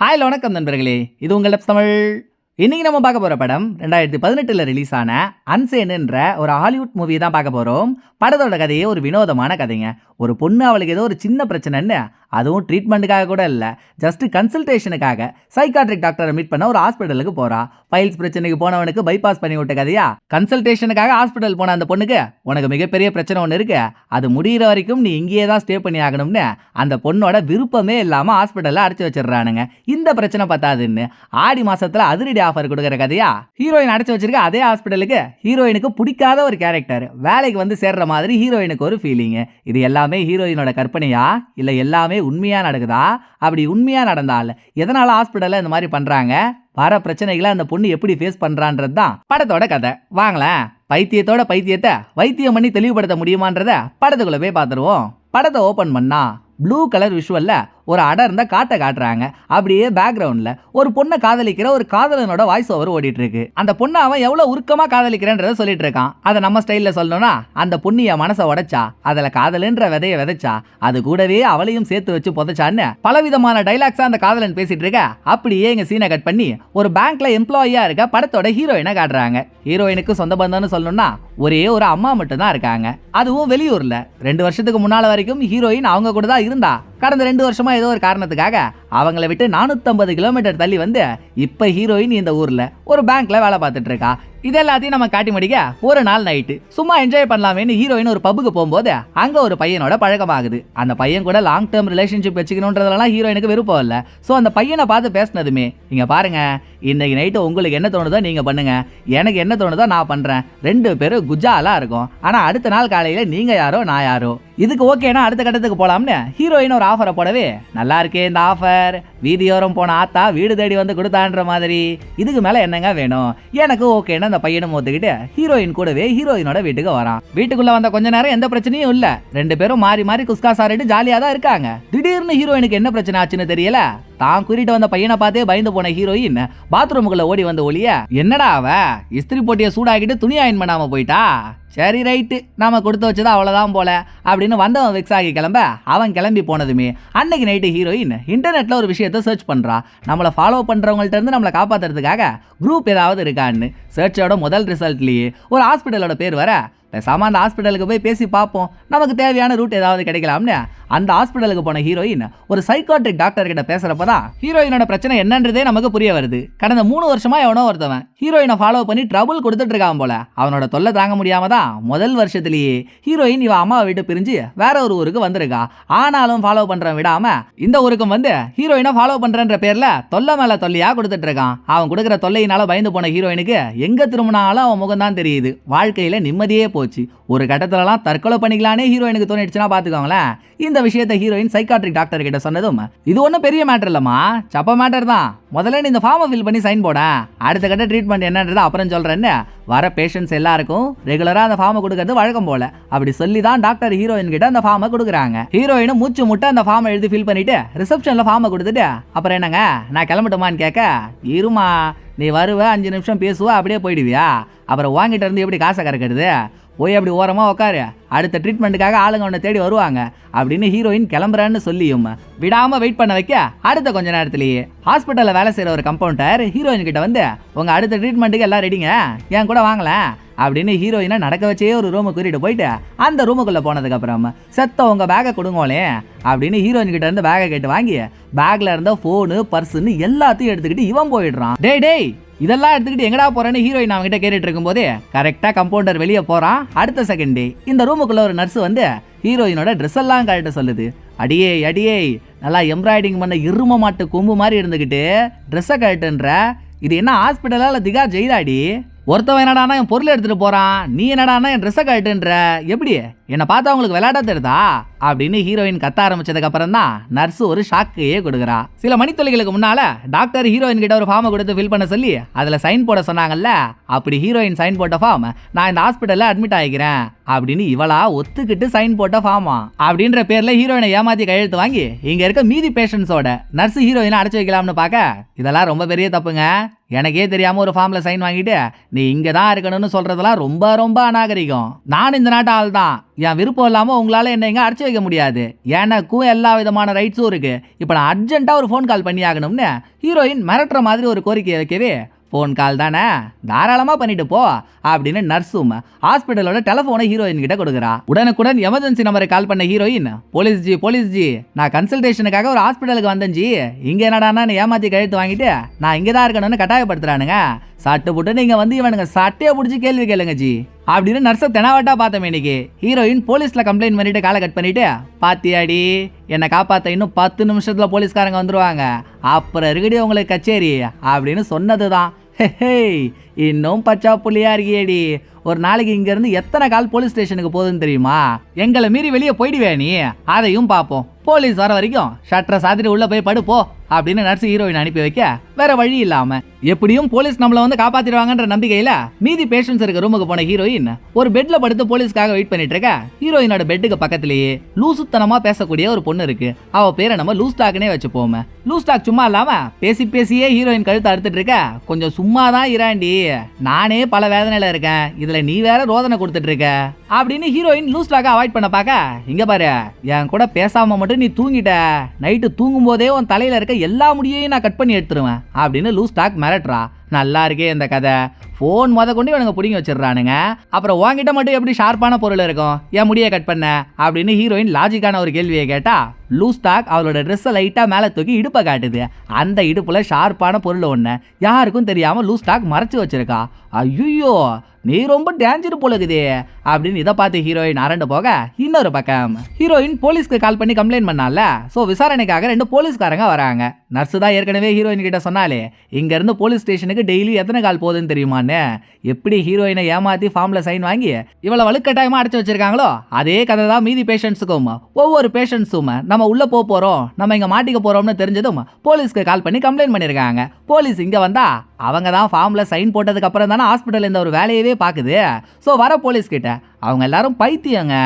Hi வணக்கம் நண்பர்களே. இது உங்கள் தமிழ் இன்றைக்கி நம்ம பார்க்க போகிற படம் ரெண்டாயிரத்தி பதினெட்டில் ரிலீஸ் ஆன அன்சேனுன்ற ஒரு ஹாலிவுட் மூவி தான் பார்க்க போகிறோம் படத்தோட கதையே ஒரு வினோதமான கதைங்க. ஒரு பொண்ணு அவளுக்கு ஏதோ ஒரு சின்ன பிரச்சனைன்னு அதுவும் ட்ரீட்மெண்ட்டுக்காக கூட இல்லை. ஜஸ்ட் கன்சல்டேஷனுக்காக சைக்காட்ரிக் டாக்டரை மீட் பண்ண ஒரு ஹாஸ்பிட்டலுக்கு போறா. ஃபைல்ஸ் பிரச்சனைக்கு போனவனுக்கு பைபாஸ் பண்ணி விட்ட கதையா கன்சல்டேஷனுக்காக ஹாஸ்பிட்டல் போன அந்த பொண்ணுக்கு உனக்கு மிகப்பெரிய பிரச்சனை ஒன்று இருக்கு. அது முடியிற வரைக்கும் நீ இங்கேயே தான் ஸ்டே பண்ணி ஆகணும்னு அந்த பொண்ணோட விருப்பமே இல்லாமல் ஹாஸ்பிட்டலில் அடைச்சி வச்சிடுறானுங்க. இந்த பிரச்சனை பத்தாதுன்னு ஆடி மாசத்துல அதிரடி ஆஃபர் கொடுக்குற கதையா? ஹீரோயின் அடைச்சி வச்சிருக்க அதே ஹாஸ்பிட்டலுக்கு ஹீரோயினுக்கு பிடிக்காத ஒரு கேரக்டர் வேலைக்கு வந்து சேர்ற மாதிரி ஹீரோயினுக்கு ஒரு ஃபீலிங் இது எல்லாமே ஹீரோயினோட கற்பனையா? இல்லை எல்லாமே உண்மையாக நடக்குதா? அப்படி உண்மையாக நடந்தால் எதனால் ஹாஸ்பிட்டலில் இந்த மாதிரி பண்ணுறாங்க வர பிரச்சனைகளை அந்த பொண்ணு எப்படி ஃபேஸ் பண்ணுறான்றது தான் படத்தோட கதை. வாங்களேன். பைத்தியத்தோட பைத்தியத்தை வைத்தியம் பண்ணி தெளிவுபடுத்த முடியுமான்றத படத்துக்குள்ளே போய் பார்த்துருவோம். படத்தை ஓப்பன் பண்ணால் ப்ளூ கலர் விஷுவலில் ஒரு அடர்ந்த காட்டை காட்டுறாங்க. அப்படியே பேக்ரவுண்டில் ஒரு பொண்ணை காதலிக்கிற ஒரு காதலனோட வாய்ஸ் ஓவர் ஓடிட்டுருக்கு. அந்த பொண்ணை அவன் எவ்வளோ உருக்கமாக காதலிக்கிறேன்றதை சொல்லிட்டு இருக்கான் அதை நம்ம ஸ்டைலில் சொல்லணும்னா அந்த பொண்ணு என் மனசை உடைச்சா அதில் காதலுன்ற விதையை விதைச்சா அது கூடவே அவளையும் சேர்த்து வச்சு புதைச்சான்னு பலவிதமான டைலாக்ஸாக அந்த காதலன் பேசிகிட்டு இருக்க அப்படியே எங்கள் சீனை கட் பண்ணி ஒரு பேங்க்ல எம்ப்ளாயியாக இருக்க படத்தோட ஹீரோயினை காட்டுறாங்க. ஹீரோயினுக்கு சொந்த பந்தம்னு சொல்லணும்னா ஒரே ஒரு அம்மா மட்டும் தான் இருக்காங்க. அதுவும் வெளியூரில். ரெண்டு வருஷத்துக்கு முன்னால் வரைக்கும் ஹீரோயின் அவங்க கூட தான் இருந்தா. கடந்த ரெண்டு வருஷமா ஏதோ ஒரு காரணத்துக்காக அவங்கள விட்டு நானூற்றம்பது கிலோமீட்டர் தள்ளி வந்து இப்ப ஹீரோயின் இந்த ஊர்ல ஒரு பேங்க்ல வேலை பார்த்துட்டு இருக்கா. இது எல்லாத்தையும் நம்ம காட்டி முடிக்க ஒரு நாள் நைட்டு சும்மா என்ஜாய் பண்ணலாமேன்னு ஹீரோயின் ஒரு பப்புக்கு போகும்போது அங்க ஒரு பையனோட பழக்கமாகுது. அந்த பையன் கூட லாங் டேர்ம் ரிலேஷன்ஷிப் வச்சுக்கணுன்றதெல்லாம் ஹீரோயினுக்கு விருப்பம் இல்லை. ஸோ அந்த பையனை பார்த்து பேசினதுமே இங்க பாருங்க இன்னைக்கு நைட்டு உங்களுக்கு என்ன தோணுதோ நீங்க பண்ணுங்க. எனக்கு என்ன தோணுதோ நான் பண்றேன். ரெண்டு பேரும் குஜாலா இருக்கும். ஆனா அடுத்த நாள் காலையில நீங்க யாரோ நான் யாரோ. இதுக்கு ஓகேனா அடுத்த கட்டத்துக்கு போலாம்னு ஹீரோயின் ஒரு ஆஃபரை போடவே நல்லா இருக்கே இந்த ஆஃபர் வீதியோரம் போன ஆத்தா வீடு தேடி வந்து கொடுத்தான்ற மாதிரி. இதுக்கு மேல என்னங்க வேணும்? எனக்கு ஓகேன்னு அந்த பையனும் ஒத்துக்கிட்டு ஹீரோயின் கூடவே ஹீரோயினோட வீட்டுக்கு வரான். வீட்டுக்குள்ள வந்த கொஞ்ச நேரம் எந்த பிரச்சனையும் இல்ல. ரெண்டு பேரும் மாறி மாறி குஸ்கா சாரிட்டு ஜாலியா தான் இருக்காங்க. திடீர்னு ஹீரோயினுக்கு என்ன பிரச்சனை ஆச்சுன்னு தெரியல? தான் குறிட்டு வந்த பையனை பார்த்தே பயந்து போன ஹீரோயின் பாத்ரூமுக்குள்ள ஓடி வந்த ஒளிய என்னடா அவ? இஸ்திரி போட்டிய சூடாக்கிட்டு துணி அயன் பண்ணாம போயிட்டா? சரி ரைட்டு. நாம் கொடுத்து வச்சது அவ்வளோதான் போல. அப்படின்னு வந்தவன் ஃபிக்ஸ் ஆகி கிளம்ப அவன் கிளம்பி போனதுமே அன்னைக்கு நைட்டு ஹீரோயின் இன்டர்நெட்டில் ஒரு விஷயத்த சர்ச் பண்ணுறா நம்மளை ஃபாலோ பண்ணுறவங்கள்ட்ட இருந்து நம்மளை காப்பாற்றுறதுக்காக குரூப் ஏதாவது இருக்கான்னு சர்ச்சோட முதல் ரிசல்ட்லேயே ஒரு ஹாஸ்பிட்டலோட பேர் வர பேசாமல் அந்த ஹாஸ்பிட்டலுக்கு போய் பேசி பார்ப்போம். நமக்கு தேவையான ரூட் ஏதாவது கிடைக்கலாம்னு. அந்த ஹாஸ்பிட்டலுக்கு போன ஹீரோயின் ஒரு சைக்காட்ரிக் டாக்டர் கிட்ட பேசுகிறப்ப தான் ஹீரோயினோட பிரச்சனை என்னன்றதே நமக்கு புரிய வருது. கடந்த மூணு வருஷமா எவனோ ஒருத்தவன் ஹீரோயினை ஃபாலோ பண்ணி ட்ரபுள் கொடுத்துட்டு இருக்கான் போல. அவனோட தொல்லை தாங்க முடியாம தான் முதல் வருஷத்துலேயே ஹீரோயின் இவன் அம்மாவை விட்டு பிரிஞ்சு வேற ஒரு ஊருக்கு வந்திருக்கா. ஆனாலும் ஃபாலோ பண்ணுறவன் விடாம இந்த ஊருக்கும் வந்து ஹீரோயினை ஃபாலோ பண்ணுறன்ற பேரில் தொல்லை மேலே தொல்லையா கொடுத்துட்டு இருக்கான் அவன் கொடுக்குற தொல்லையினால பயந்து போன ஹீரோயினுக்கு எங்கே திரும்பினாலும் அவன் முகம் தான் தெரியுது. வாழ்க்கையில் நிம்மதியே போச்சு ஒரு கட்டத்துலலாம் தற்கொலை பண்ணிக்கலானே ஹீரோயினுக்கு தோணிடுச்சுன்னா பார்த்துக்கோங்களேன். இந்த விஷயத்தை ஹீரோயின் சைக்காட்ரிக் டாக்டர் கிட்ட சொன்னதும் இது ஒன்றும் பெரிய மேட்டர் இல்லம்மா. சப்ப மேட்டர் தான். முதல்ல நீ இந்த ஃபார்மை ஃபில் பண்ணி சைன் போட. அடுத்த கட்ட ட்ரீட்மெண்ட் என்னன்றது அப்புறம் சொல்றேன்னு வர பேஷண்ட்ஸ் எல்லாருக்கும் ரெகுலராக அந்த ஃபார்மை கொடுக்கறது வழக்கம் போல. அப்படி சொல்லி தான் டாக்டர் ஹீரோயின் கிட்ட அந்த ஃபார்மை கொடுக்குறாங்க. ஹீரோயினும் மூச்சு முட்டை அந்த ஃபார்மை எழுதி ஃபில் பண்ணிட்டு ரிசப்ஷனில் ஃபார்மை கொடுத்துட்டு அப்புறம் என்னங்க? நான் கிளம்பட்டுமான்னு கேட்க இருமா நீ வருவ அஞ்சு நிமிஷம் பேசுவ அப்படியே போயிடுவியா? அப்புறம் வாங்கிட்டு இருந்து எப்படி காசை கறக்கிறது? போய் அப்படி ஓரமாக உட்காரு அடுத்த ட்ரீட்மெண்ட்டுக்காக ஆளுங்க உன்னை தேடி வருவாங்க. அப்படின்னு ஹீரோயின் கிளம்புறான்னு சொல்லியும் விடாமல் வெயிட் பண்ண வைக்க அடுத்த கொஞ்ச நேரத்துலேயே. ஹாஸ்பிட்டலில் வேலை செய்கிற ஒரு கம்பவுண்டர் ஹீரோயின் கிட்ட வந்து உங்கள் அடுத்த ட்ரீட்மெண்ட்டுக்கு எல்லாம் ரெடிங்க என் கூட வாங்கலேன் அப்படின்னு ஹீரோயினை நடக்க வச்சே ஒரு ரூமை கூட்டிட்டு போயிட்டு அந்த ரூமுக்குள்ளே போனதுக்கப்புறம் செத்த உங்கள் பேக்கை கொடுங்கோலே. அப்படின்னு ஹீரோயின் கிட்ட இருந்து பேக்கை கேட்டு வாங்கி பேக்கில் இருந்த ஃபோனு பர்ஸுன்னு எல்லாத்தையும் எடுத்துக்கிட்டு இவன் போயிடுறான். டேய் டேய் இதெல்லாம் எடுத்துக்கிட்டு எங்கடா போறேன்னு ஹீரோயின் அவங்ககிட்ட கேட்டுட்டு இருக்கும்போதே கரெக்டா கம்பவுண்டர் வெளியே போறான். அடுத்த செகண்ட் டே இந்த ரூமுக்குள்ள ஒரு நர்ஸ் வந்து ஹீரோயினோட ட்ரெஸ் எல்லாம் கழட்ட சொல்லுது. அடியே அடியே நல்லா எம்ப்ராய்டிங் பண்ண இரும மாட்டு கொம்பு மாதிரி இருந்துக்கிட்டு ட்ரெஸ்ஸை கழட்டுன்ற இது என்ன ஹாஸ்பிட்டலா இல்லை திகா ஜெயிலாடி ஒருத்தவன் என்னடானா என் பொருள் எடுத்துட்டு போறான். நீ என்னடானா என் ட்ரெஸ்ஸை கழட்டுன்ற. எப்படி? என்னை பார்த்தா உங்களுக்கு விளையாட தெரியுதா? அப்படின்னு ஹீரோயின் கத்த ஆரம்பிச்சதுக்கு அப்புறம் தான் நர்ஸ் ஒரு ஷாக்கையே கொடுக்குறா. சில மணித்துளிகளுக்கு முன்னால டாக்டர் ஹீரோயின் கிட்ட ஒரு ஃபார்மை கொடுத்து ஃபில் பண்ண சொல்லி அதுல சைன் போட சொன்னாங்கல்ல அப்படி ஹீரோயின் சைன் போட்ட ஃபார்ம் நான் இந்த ஹாஸ்பிட்டல்ல அட்மிட் ஆகிக்கிறேன் அப்படின்னு இவளா ஒத்துக்கிட்டு சைன் போட்ட ஃபார்மா அப்படின்ற பேர்ல ஹீரோயினை ஏமாத்தி கையெழுத்து வாங்கி இங்க இருக்க மீதி பேஷண்ட்ஸோட நர்ஸ் ஹீரோயினை அடைச்சு வைக்கலாம்னு பார்க்க இதெல்லாம் ரொம்ப பெரிய தப்புங்க. எனக்கே தெரியாம ஒரு ஃபார்ம்ல சைன் வாங்கிட்டு நீ இங்க தான் இருக்கணும்னு சொல்றதெல்லாம் ரொம்ப ரொம்ப அநாகரிகம். நான் இந்த நாட்டு ஆள் தான். என் விருப்பம் இல்லாமல் உங்களால் என்ன எங்க அடைச்சி வைக்க முடியாது. எனக்கும் எல்லா விதமான ரைட்ஸும் இருக்கு. இப்போ நான் அர்ஜென்ட்டாக ஒரு ஃபோன் கால் பண்ணி ஆகணும்னு ஹீரோயின் மிரட்டுற மாதிரி ஒரு கோரிக்கையை வைக்கவே ஃபோன் கால் தானே? தாராளமாக பண்ணிட்டு போ அப்படின்னு நர்ஸும் ஹாஸ்பிட்டலோட டெலஃபோனை ஹீரோயின் கிட்ட கொடுக்குறா. உடனுக்குடன் எமர்ஜென்சி நம்பரை கால் பண்ண heroine police ji police ji நான் கன்சல்டேஷனுக்காக ஒரு ஹாஸ்பிட்டலுக்கு வந்தேன் ஜி. இங்கே என்னடான்னா ஏமாத்தி கழுத்து வாங்கிட்டு நான் இங்கே தான் இருக்கணும்னு கட்டாயப்படுத்துறானுங்க. சட்டு போட்டு நீங்கள் வந்து இவனுங்க சட்டையை பிடிச்சி கேள்வி கேளுங்க ஜி அப்படின்னு நர்ஸை தெனாவட்டா பார்த்தோம் இன்னைக்கு. ஹீரோயின் போலீஸ்ல கம்ப்ளைண்ட் பண்ணிட்டு காலை கட் பண்ணிட்டு பாத்தியாடி என்னை காப்பாத்த இன்னும் பத்து நிமிஷத்துல போலீஸ்காரங்க வந்துருவாங்க. அப்புறம் இருக்கடி உங்களுக்கு கச்சேரி அப்படின்னு சொன்னது தான் ஹே இன்னும் பச்சா புள்ளியா இருக்கியேடி. ஒரு நாளைக்கு இங்க இருந்து எத்தனை கால் போலீஸ் ஸ்டேஷனுக்கு போகுதுன்னு தெரியுமா? எங்களை மீறி வெளியே போயிடுவே நீ? அதையும் பார்ப்போம் போலீஸ் வர வரைக்கும் ஷட்டரை சாத்திட்டு உள்ள போய் படுப்போ அப்படின்னு நர்ஸ் ஹீரோயின் அனுப்பி வைக்க வேற வழி இல்லாம. எப்படியும் போலீஸ் நம்மள வந்து காப்பாத்திடுவாங்கன்ற நம்பிக்கையில மீதி பேஷன்ஸ் இருக்க ரூமுக்கு போன ஹீரோயின் ஒரு பெட்ல படுத்து போலீஸ்க்காக வெயிட் பண்ணிட்டு இருக்க. ஹீரோயினோட பெட்டுக்கு பக்கத்திலேயே லூசுத்தனமா பேசக்கூடிய ஒரு பொண்ணு இருக்கு. அவ பேரை நம்ம லூஸ் டாக்னே வச்சுப்போமே. லூஸ் டாக் சும்மா இல்லாம பேசி பேசியே ஹீரோயின் கழுத்து அறுத்துட்டு இருக்க. கொஞ்சம் சும்மா தான் இராண்டி நானே பல வேதனையில இருக்கேன். இதுல நீ வேற ரோதனை கொடுத்துட்டு இருக்க. அப்படின்னு ஹீரோயின் லூஸ் டாக அவாய்ட் பண்ண பார்க்க இங்க பாரு என் கூட பேசாம மட்டும் நீ தூங்கிட்ட. நைட்டு தூங்கும் போதே உன் தலையில இருக்க எல்லா முடியையும் நான் கட் பண்ணி எடுத்துருவேன் அப்படின்னு லூஸ் டாக் மிரட்டுறா. நல்லா இருக்கே இந்த கதை. ஃபோன் முத கொண்டு இவனுங்க பிடிங்கி வச்சிடுறானுங்க. அப்புறம் உன்கிட்ட மட்டும் எப்படி ஷார்ப்பான பொருள் இருக்கும்? என் முடியை கட் பண்ண அப்படின்னு ஹீரோயின் லாஜிக்கான ஒரு கேள்வியை கேட்டா லூஸ் டாக் அவளோட ட்ரெஸ்ஸை லைட்டாக மேலே தூக்கி இடுப்பை காட்டுது. அந்த இடுப்பில் ஷார்ப்பான பொருள் ஒன்று யாருக்கும் தெரியாமல் லூஸ் டாக் மறைச்சு வச்சிருக்கா. ஐயோ நீ ரொம்ப டேஞ்சர் போல இருக்குது அப்படின்னு இதை பார்த்து ஹீரோயின் அரண்டு போக இன்னொரு பக்கம். ஹீரோயின் போலீஸ்க்கு கால் பண்ணி கம்ப்ளைண்ட் பண்ணால ஸோ விசாரணைக்காக ரெண்டு போலீஸ்காரங்க வராங்க. நர்ஸு தான் ஏற்கனவே ஹீரோயின் கிட்ட சொன்னாலே இங்கேருந்து போலீஸ் ஸ்டேஷனுக்கு டெய்லி எத்தனை கால் போகுதுன்னு தெரியுமான்னு? எப்படி ஹீரோயினை ஏமாற்றி ஃபார்மில் சைன் வாங்கி இவ்வளோ வலுக்கட்டாயமாக அடைச்சி வச்சிருக்காங்களோ அதே கதை தான் மீதி பேஷண்ட்ஸுக்கும் ஒவ்வொரு பேஷண்ட்ஸும் நம்ம உள்ளே போக போகிறோம் நம்ம இங்கே மாட்டிக்க போகிறோம்னு தெரிஞ்சதும் போலீஸ்க்கு கால் பண்ணி கம்ப்ளைண்ட் பண்ணியிருக்காங்க போலீஸ் இங்கே வந்தா அவங்க தான் ஃபார்மில் சைன் போட்டதுக்கப்புறம் தானே ஹாஸ்பிட்டல் இந்த ஒரு வேலையவே பார்க்குது. ஸோ வர போலீஸ் கிட்ட அவங்க எல்லாரும் பைத்தியங்க.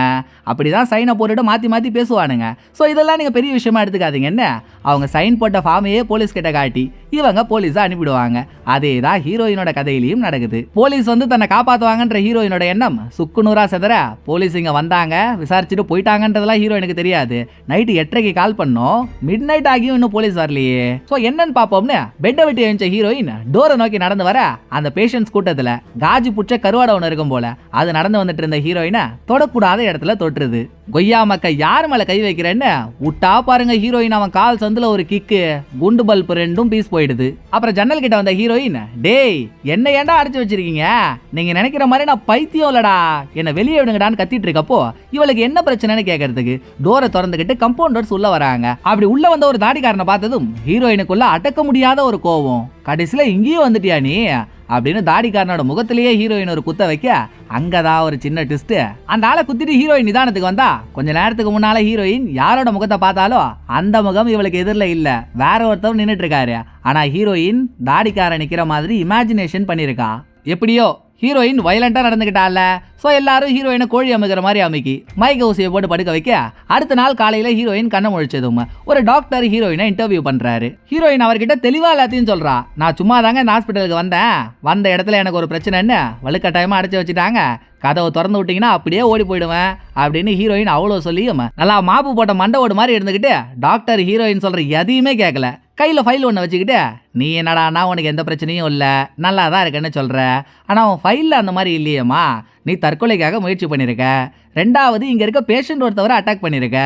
அப்படி தான் சைனை போட்டுட்டு மாற்றி மாற்றி பேசுவானுங்க. ஸோ இதெல்லாம் நீங்கள் பெரிய விஷயமா எடுத்துக்காதீங்க. என்ன? அவங்க சைன் போட்ட ஃபார்மையே போலீஸ் கிட்ட காட்டி இவங்க போலீஸை அனுப்பிடுவாங்க. அதே தான் ஹீரோயினோட கதையிலையும் நடக்குது. போலீஸ் வந்து தன்னை காப்பாற்றுவாங்கன்ற ஹீரோயினோட எண்ணம். சுக்குநூறா செதற போலீஸ் இங்கே வந்தாங்க விசாரிச்சுட்டு போயிட்டாங்கன்றதெல்லாம் ஹீரோயினுக்கு தெரியாது. நைட்டு எட்டரைக்கு கால் பண்ணோம். மிட் நைட் ஆகியும் இன்னும் போலீஸ் வரலையே. ஸோ என்னன்னு பார்ப்போம்னு பெட்டை விட்டு எழுந்த ஹீரோயின் டோரை நோக்கி நடந்து வர அந்த பேஷண்ட்ஸ் கூட்டத்தில் காஜி புற்ற கருவாடை ஒன்று இருக்கும் போல. அது நடந்து வந்துட்டு இருந்த ஹீரோயினை தொடக்கூடாத இடத்துல தொட்டுருது. கொய்யா மக்க யார் மேலே கை வைக்கிறேன்னு? விட்டா பாருங்க ஹீரோயின் அவன் கால் சந்தில் ஒரு கிக்கு குண்டு பல்ப் ரெண்டும் பீஸ் போயிடுது. அப்புறம் ஜன்னல் கிட்ட வந்த ஹீரோயின் டேய் என்ன ஏன்டா அடிச்சு வச்சிருக்கீங்க? நீங்க நினைக்கிற மாதிரி நான் பைத்தியம் இல்லடா. என்ன வெளியே விடுங்கடான்னு கத்திட்டு இருக்கப்போ இவளுக்கு என்ன பிரச்சனைன்னு கேட்கறதுக்கு டோரை திறந்துக்கிட்டு கம்பவுண்டர்ஸ் உள்ள வராங்க. அப்படி உள்ள வந்த ஒரு தாடிக்காரனை பார்த்ததும் ஹீரோயினுக்குள்ள அடக்க முடியாத ஒரு கோவம். கடைசியில இங்கேயும் வந்துட்டியா நீ? அப்படின்னு தாடிக்காரனோட முகத்திலேயே ஹீரோயின் ஒரு குத்த வைக்க அங்கதான் ஒரு சின்ன ட்விஸ்ட் அந்த ஆளை குத்திட்டு ஹீரோயின் நிதானத்துக்கு வந்தா கொஞ்ச நேரத்துக்கு முன்னால ஹீரோயின் யாரோட முகத்தை பார்த்தாலும் அந்த முகம் இவளுக்கு எதிரில் இல்லை. வேற ஒருத்தவர் நின்னுட்டு இருக்காரு. ஆனா ஹீரோயின் தாடிக்காரன் நிற்கிற மாதிரி இமேஜினேஷன் பண்ணியிருக்கா. எப்படியோ ஹீரோயின் வயலண்ட்டாக நடந்துக்கிட்டால ஸோ எல்லாரும் ஹீரோயினை கோழி அமைக்கிற மாதிரி அமைக்கி. மைக் ஊசியை போட்டு படுக்க வைக்க. அடுத்த நாள் காலையில் ஹீரோயின் கண்ணை முழிச்சதும். ஒரு டாக்டர் ஹீரோயினை இன்டர்வியூ பண்றாரு. ஹீரோயின் அவர்கிட்ட தெளிவாக எல்லாத்தையும் சொல்கிறா நான் சும்மா தாங்க இந்த ஹாஸ்பிட்டலுக்கு வந்தேன். வந்த இடத்துல எனக்கு ஒரு பிரச்சனைன்னு வலுக்கட்டாயமாக அடைச்சி வச்சுட்டாங்க. கதவை திறந்து விட்டீங்கன்னா அப்படியே ஓடி போயிடுவேன் அப்படின்னு ஹீரோயின் அவ்வளோ சொல்லியும் நல்லா மாப்பு போட்ட மண்டை ஓடு மாதிரி இருந்துக்கிட்டு டாக்டர் ஹீரோயின் சொல்கிற எதையுமே கேட்கல கையில் ஃபைல் ஒன்று வச்சுக்கிட்டு நீ என்னடானா உனக்கு எந்த பிரச்சனையும் இல்லை நல்லா தான் இருக்குன்னு சொல்கிற ஆனால் உன் ஃபைலில் அந்த மாதிரி இல்லையேம்மா. நீ தற்கொலைக்காக முயற்சி பண்ணியிருக்க ரெண்டாவது இங்கே இருக்க பேஷண்ட் ஒருத்தவரை அட்டாக் பண்ணியிருக்க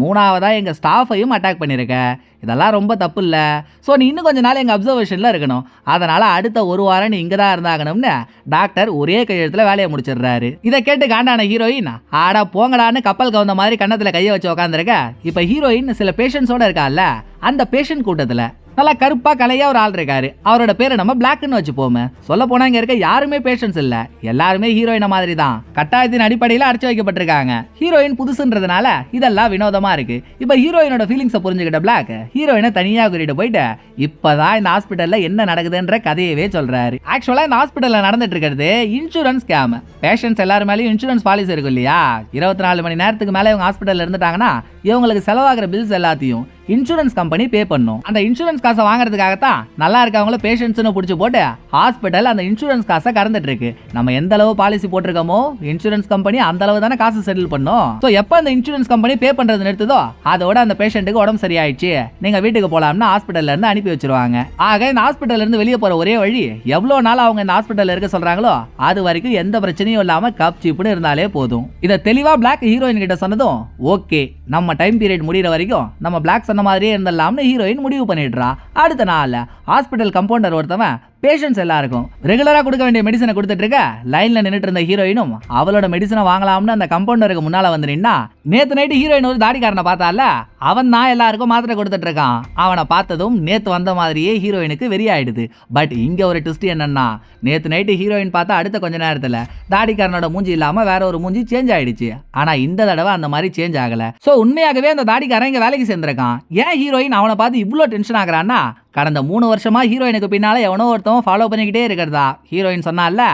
மூணாவதாக எங்கள் ஸ்டாஃபையும் அட்டாக் பண்ணியிருக்க இதெல்லாம் ரொம்ப தப்பு இல்லை ஸோ நீ இன்னும் கொஞ்ச நாள் எங்கள் அப்சர்வேஷனில் இருக்கணும். அதனால் அடுத்த ஒரு வாரம் நீ இங்கே தான் இருந்தாகணும்னு டாக்டர் ஒரே கையெழுத்தில் வேலையை முடிச்சிடுறாரு. இதை கேட்டு காண்டான ஹீரோயின் ஆடா போங்கடான்னு கப்பல் கவுந்த மாதிரி கன்னத்தில் கையை வச்சு உக்காந்துருக்க. இப்போ ஹீரோயின் சில பேஷண்ட்ஸோடு இருக்கால்ல அந்த பேஷண்ட் கூட்டத்தில். நல்லா கருப்பாக கலையாக ஒரு ஆள் இருக்காரு அவரோட பேரை நம்ம பிளாக்னு வச்சுப்போமே. சொல்ல போனா இங்க இருக்க யாருமே பேஷன்ஸ் இல்ல. எல்லாருமே ஹீரோயினை மாதிரி தான் கட்டாயத்தின் அடிப்படையில் அடைச்சு வைக்கப்பட்டிருக்காங்க. ஹீரோயின் புதுசுன்றதுனால இதெல்லாம் வினோதமா இருக்கு. இப்போ ஹீரோயினோட ஃபீலிங்ஸை புரிஞ்சுக்கிட்ட பிளாக் ஹீரோயினை தனியாக கூட்டிட்டு போயிட்டு இப்போதான் இந்த ஹாஸ்பிட்டல்ல என்ன நடக்குதுன்ற கதையவே சொல்றாரு. ஆக்சுவலா இந்த ஹாஸ்பிட்டல்ல நடந்துட்டு இருக்கிறது இன்சூரன்ஸ் ஸ்கேம் பேஷன்ஸ் எல்லாரும் மேலேயும் இன்சூரன்ஸ் பாலிசி இருக்கும் இல்லையா? இருபத்தி நாலு மணி நேரத்துக்கு மேலே இவங்க ஹாஸ்பிட்டல்ல இருந்துட்டாங்கன்னா இவங்களுக்கு செலவாகிற பில்ஸ் எல்லாத்தையும் இன்சூரன்ஸ் கம்பெனி பே பண்ணும். அந்த இன்சூரன்ஸ் காசை வாங்குறதுக்காகத்தான் நல்லா இருக்கவங்கள பேஷண்ட்ஸ்னு பிடிச்சி போட்டு ஹாஸ்பிட்டல் அந்த இன்சூரன்ஸ் காசை கறந்துட்டு இருக்கு. நம்ம எந்த அளவு பாலிசி போட்டிருக்கோமோ இன்சூரன்ஸ் கம்பெனி அந்த அளவு தானே காசு செட்டில் பண்ணும். ஸோ எப்போ அந்த இன்சூரன்ஸ் கம்பெனி பே பண்றது நிறுத்துதோ அதோட அந்த பேஷண்ட்டுக்கு உடம்பு சரியாயிடுச்சு. நீங்க வீட்டுக்கு போலாம்னு ஹாஸ்பிட்டல்ல இருந்து அனுப்பி வச்சிருவாங்க. ஆக இந்த ஹாஸ்பிட்டல்ல இருந்து வெளியே போற ஒரே வழி எவ்வளவு நாள் அவங்க இந்த ஹாஸ்பிட்டல்ல இருக்க சொல்றாங்களோ அது வரைக்கும் எந்த பிரச்சனையும் இல்லாம கப் சீப்னு இருந்தாலே போதும். இதை தெளிவா பிளாக் ஹீரோயின் கிட்ட சொன்னதும் ஓகே நம்ம டைம் பீரியட் முடியிற வரைக்கும் நம்ம பிளாக் சொன்ன மாதிரியே இருந்தலாம்னு ஹீரோயின் முடிவு பண்ணிடுறா. அடுத்த நாள் ஹாஸ்பிட்டல் கம்பவுண்டர் ஒருத்தவன் பேஷண்ட்ஸ் எல்லாருக்கும். ரெகுலராக கொடுக்க வேண்டிய மெடிசனை கொடுத்துட்டு இருக்க. லைனில் நின்றுட்டு இருந்த ஹீரோயினும் அவளோட மெடிசனை வாங்கலாம்னு அந்த கம்பவுண்டருக்கு முன்னால் வந்து நின்னா நேற்று நைட்டு ஹீரோயின் ஒரு தாடிக்காரனை பார்த்தால அவன் தான் எல்லாருக்கும் மாத்திரை கொடுத்துட்டு இருக்கான். அவனை பார்த்ததும் நேற்று வந்த மாதிரியே ஹீரோயினுக்கு வெறி ஆயிடுது பட் இங்கே ஒரு ட்விஸ்ட் என்னன்னா நேற்று நைட்டு ஹீரோயின் பார்த்தா அடுத்த கொஞ்ச நேரத்தில் தாடிக்காரனோட மூஞ்சி இல்லாமல் வேற ஒரு மூஞ்சி சேஞ்ச் ஆயிடுச்சு. ஆனால் இந்த தடவை அந்த மாதிரி சேஞ்ச் ஆகலை. ஸோ உண்மையாகவே அந்த தாடிக்காரன் இங்கே வேலைக்கு சேர்ந்துருக்கான். ஏன் ஹீரோயின் அவனை பார்த்து இவ்வளோ டென்ஷன் ஆகிறான்னா கடந்த மூணு வருஷமாக ஹீரோயினுக்கு பின்னால் எவனோ ஒருத்தவன் ஃபாலோ பண்ணிக்கிட்டே இருக்கிறதா? ஹீரோயின் சொன்னால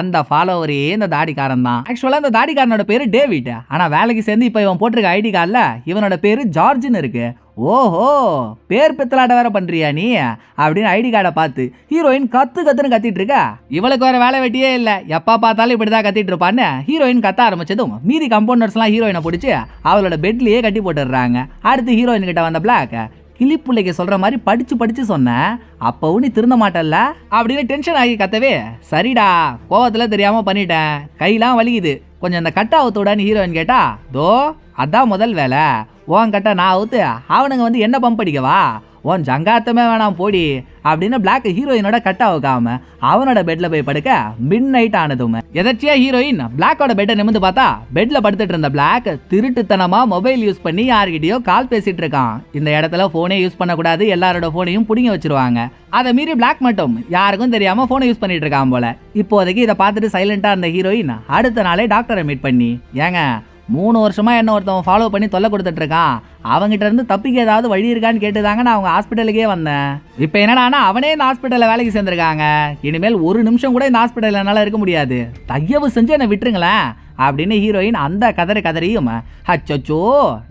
அந்த ஃபாலோவரே இந்த தாடிக்காரன் தான். ஆக்சுவலாக அந்த தாடிக்காரனோட பேர் டேவிட். ஆனால் வேலைக்கு சேர்ந்து இப்போ இவன் போட்டிருக்க ஐடி கார்டில் இவனோட பேர் ஜார்ஜின்னு இருக்கு. ஓஹோ பேர் பித்தலாட்ட வேற பண்றியா நீ? அப்படின்னு ஐடி கார்டை பார்த்து ஹீரோயின் கத்து கத்துன்னு கத்திட்டு இருக்கா. இவளுக்கு வேற வேலை வெட்டியே இல்லை. எப்போ பார்த்தாலும் இப்படி தான் கத்திட்டு இருப்பான்னு. ஹீரோயின் கத்த ஆரம்பிச்சதும் மீதி கம்பவுண்டர்ஸ்லாம் ஹீரோயினை பிடிச்சி அவளோட பெட்லயே கட்டி போட்டுடுறாங்க. அடுத்து ஹீரோயின் கிட்ட வந்த பிளாக் கிளிப்புள்ளைக்கு சொல்கிற மாதிரி படித்து படித்து சொன்னேன் அப்போவும் நீ திருந்த மாட்டல்ல? அப்படின்னு டென்ஷன் ஆகி கத்தவே சரிடா கோவத்தில் தெரியாமல் பண்ணிட்டேன். கையெல்லாம் வலிக்குது. கொஞ்சம் இந்த கட்டை அவுத்துடான்னு ஹீரோயின் கேட்டா தோ அதான் முதல் வேலை. ஓன் கட்டை நான் அவுத்து அவனுங்க வந்து என்ன பம்ப் அடிக்கவா? உன் ஜங்காத்தமே வேணாம் போடி அப்படின்னு பிளாக் ஹீரோயினோட கட் ஆகாம அவனோட பெட்ல போய் படுக்க மிட் நைட் ஆனதும் எதாச்சியா ஹீரோயின் பிளாக்கோட பெட்டை நிமிந்து பார்த்தா பெட்ல படுத்துட்டு இருந்த பிளாக் திருட்டுத்தனமா மொபைல் யூஸ் பண்ணி யார்கிட்டயோ கால் பேசிட்டு இருக்கான். இந்த இடத்துல போனே யூஸ் பண்ணக்கூடாது எல்லாரோட போனையும் புடிங்க வச்சிருவாங்க. அதை மீறி பிளாக் மட்டும் யாருக்கும் தெரியாம போனை யூஸ் பண்ணிட்டு இருக்கான் போல. இப்போதைக்கு இதை பார்த்துட்டு சைலண்டா இருந்த ஹீரோயின் அடுத்த நாளே டாக்டரை மீட் பண்ணி ஏங்க மூணு வருஷமாக என்ன ஒருத்தவன் ஃபாலோ பண்ணி தொல்லை கொடுத்துட்ருக்கான் அவங்ககிட்ட இருந்து தப்பிக்க ஏதாவது வழி இருக்கான்னு கேட்டுதாங்க நான் அவங்க ஹாஸ்பிட்டலுக்கே வந்தேன். இப்போ என்னடானா அவனே இந்த ஹாஸ்பிட்டலில் வேலைக்கு சேர்ந்துருக்காங்க. இனிமேல் ஒரு நிமிஷம் கூட இந்த ஹாஸ்பிட்டலில் என்னால் இருக்க முடியாது. தயவு செஞ்சு என்னை விட்டுருங்களேன். அப்படின்னு ஹீரோயின் அந்த கதறி கதறியும் அச்சோ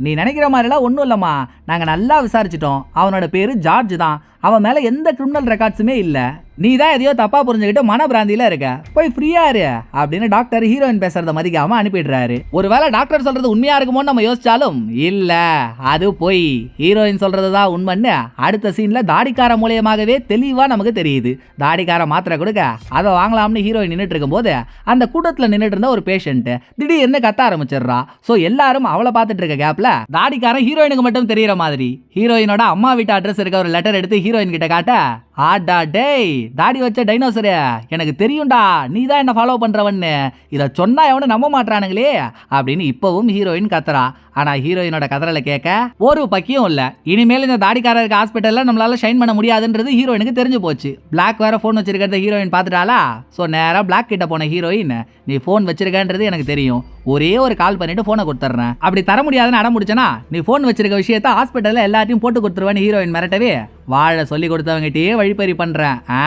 நீ நினைக்கிற மாதிரிலாம் ஒன்றும் இல்லைம்மா. நாங்கள் நல்லா விசாரிச்சிட்டோம். அவனோட பேர் ஜார்ஜ் தான். அவன் மேலே எந்த கிரிமினல் ரெக்கார்ட்ஸுமே இல்லை. நீ தான் எதையோ தப்பாக புரிஞ்சுக்கிட்டு மனப்பிராந்தியில் இருக்க. போய் ஃப்ரீயா இரு அப்படின்னு டாக்டர் ஹீரோயின் பேசுறத மதிக்காம அனுப்பிடுறாரு. ஒருவேளை டாக்டர் சொல்றது உண்மையா இருக்குமோன்னு நம்ம யோசிச்சாலும் இல்லை அது போய். ஹீரோயின் சொல்றது தான் உண்மைன்னு அடுத்த சீன்ல தாடிக்கார மூலியமாகவே தெளிவாக நமக்கு தெரியுது. தாடிக்கார மாத்திரை கொடுக்க அதை வாங்கலாம்னு ஹீரோயின் நின்றுட்டு இருக்கும்போது அந்த கூட்டத்தில் நின்றுட்டு இருந்த ஒரு பேஷண்ட்டு திடீர்னு கத்த ஆரம்பிச்சிடுறா? சோ எல்லாரும் அவளை பார்த்துட்டு இருக்க கேப்ல தாடிக்காரன் ஹீரோயினுக்கு மட்டும் தெரியற மாதிரி. ஹீரோயினோட அம்மா வீட்டு அட்ரஸ் இருக்க ஒரு லெட்டர் எடுத்து ஹீரோயின் கிட்ட காட்ட ஆடா டேய் தாடி வச்ச டைனோசரு எனக்கு தெரியும்டா நீ தான் என்ன ஃபாலோ பண்ணுறவன்னு இதை சொன்னால் எவனும் நம்ப மாட்டானுங்களே அப்படின்னு இப்பவும் ஹீரோயின் கத்துறா. ஆனால் ஹீரோயினோட கதறலை கேட்க ஒரு பக்கியும் இல்லை. இனிமேல் இந்த தாடிக்காரருக்கு ஹாஸ்பிட்டலில் நம்மளால ஷைன் பண்ண முடியாதுன்றது ஹீரோயினுக்கு தெரிஞ்சு போச்சு. பிளாக் வேற ஃபோன் வச்சிருக்கிறத ஹீரோயின் பார்த்துட்டாளா? ஸோ நேராக பிளாக் கிட்ட போன ஹீரோயின் நீ ஃபோன் வச்சிருக்கன்றது எனக்கு தெரியும். ஒரே ஒரு கால் பண்ணிட்டு ஃபோனை கொடுத்துட்றேன். அப்படி தர முடியாதுன்னு அடம் முடிச்சனா நீ ஃபோன் வச்சிருக்க விஷயத்த ஹாஸ்பிட்டலில் எல்லாத்தையும் போட்டு கொடுத்துருவேன்னு ஹீரோயின் மிரட்டவே வாழ சொல்லி கொடுத்தவங்ககிட்டயே வழிப்பறி பண்ணுறேன் ஆ?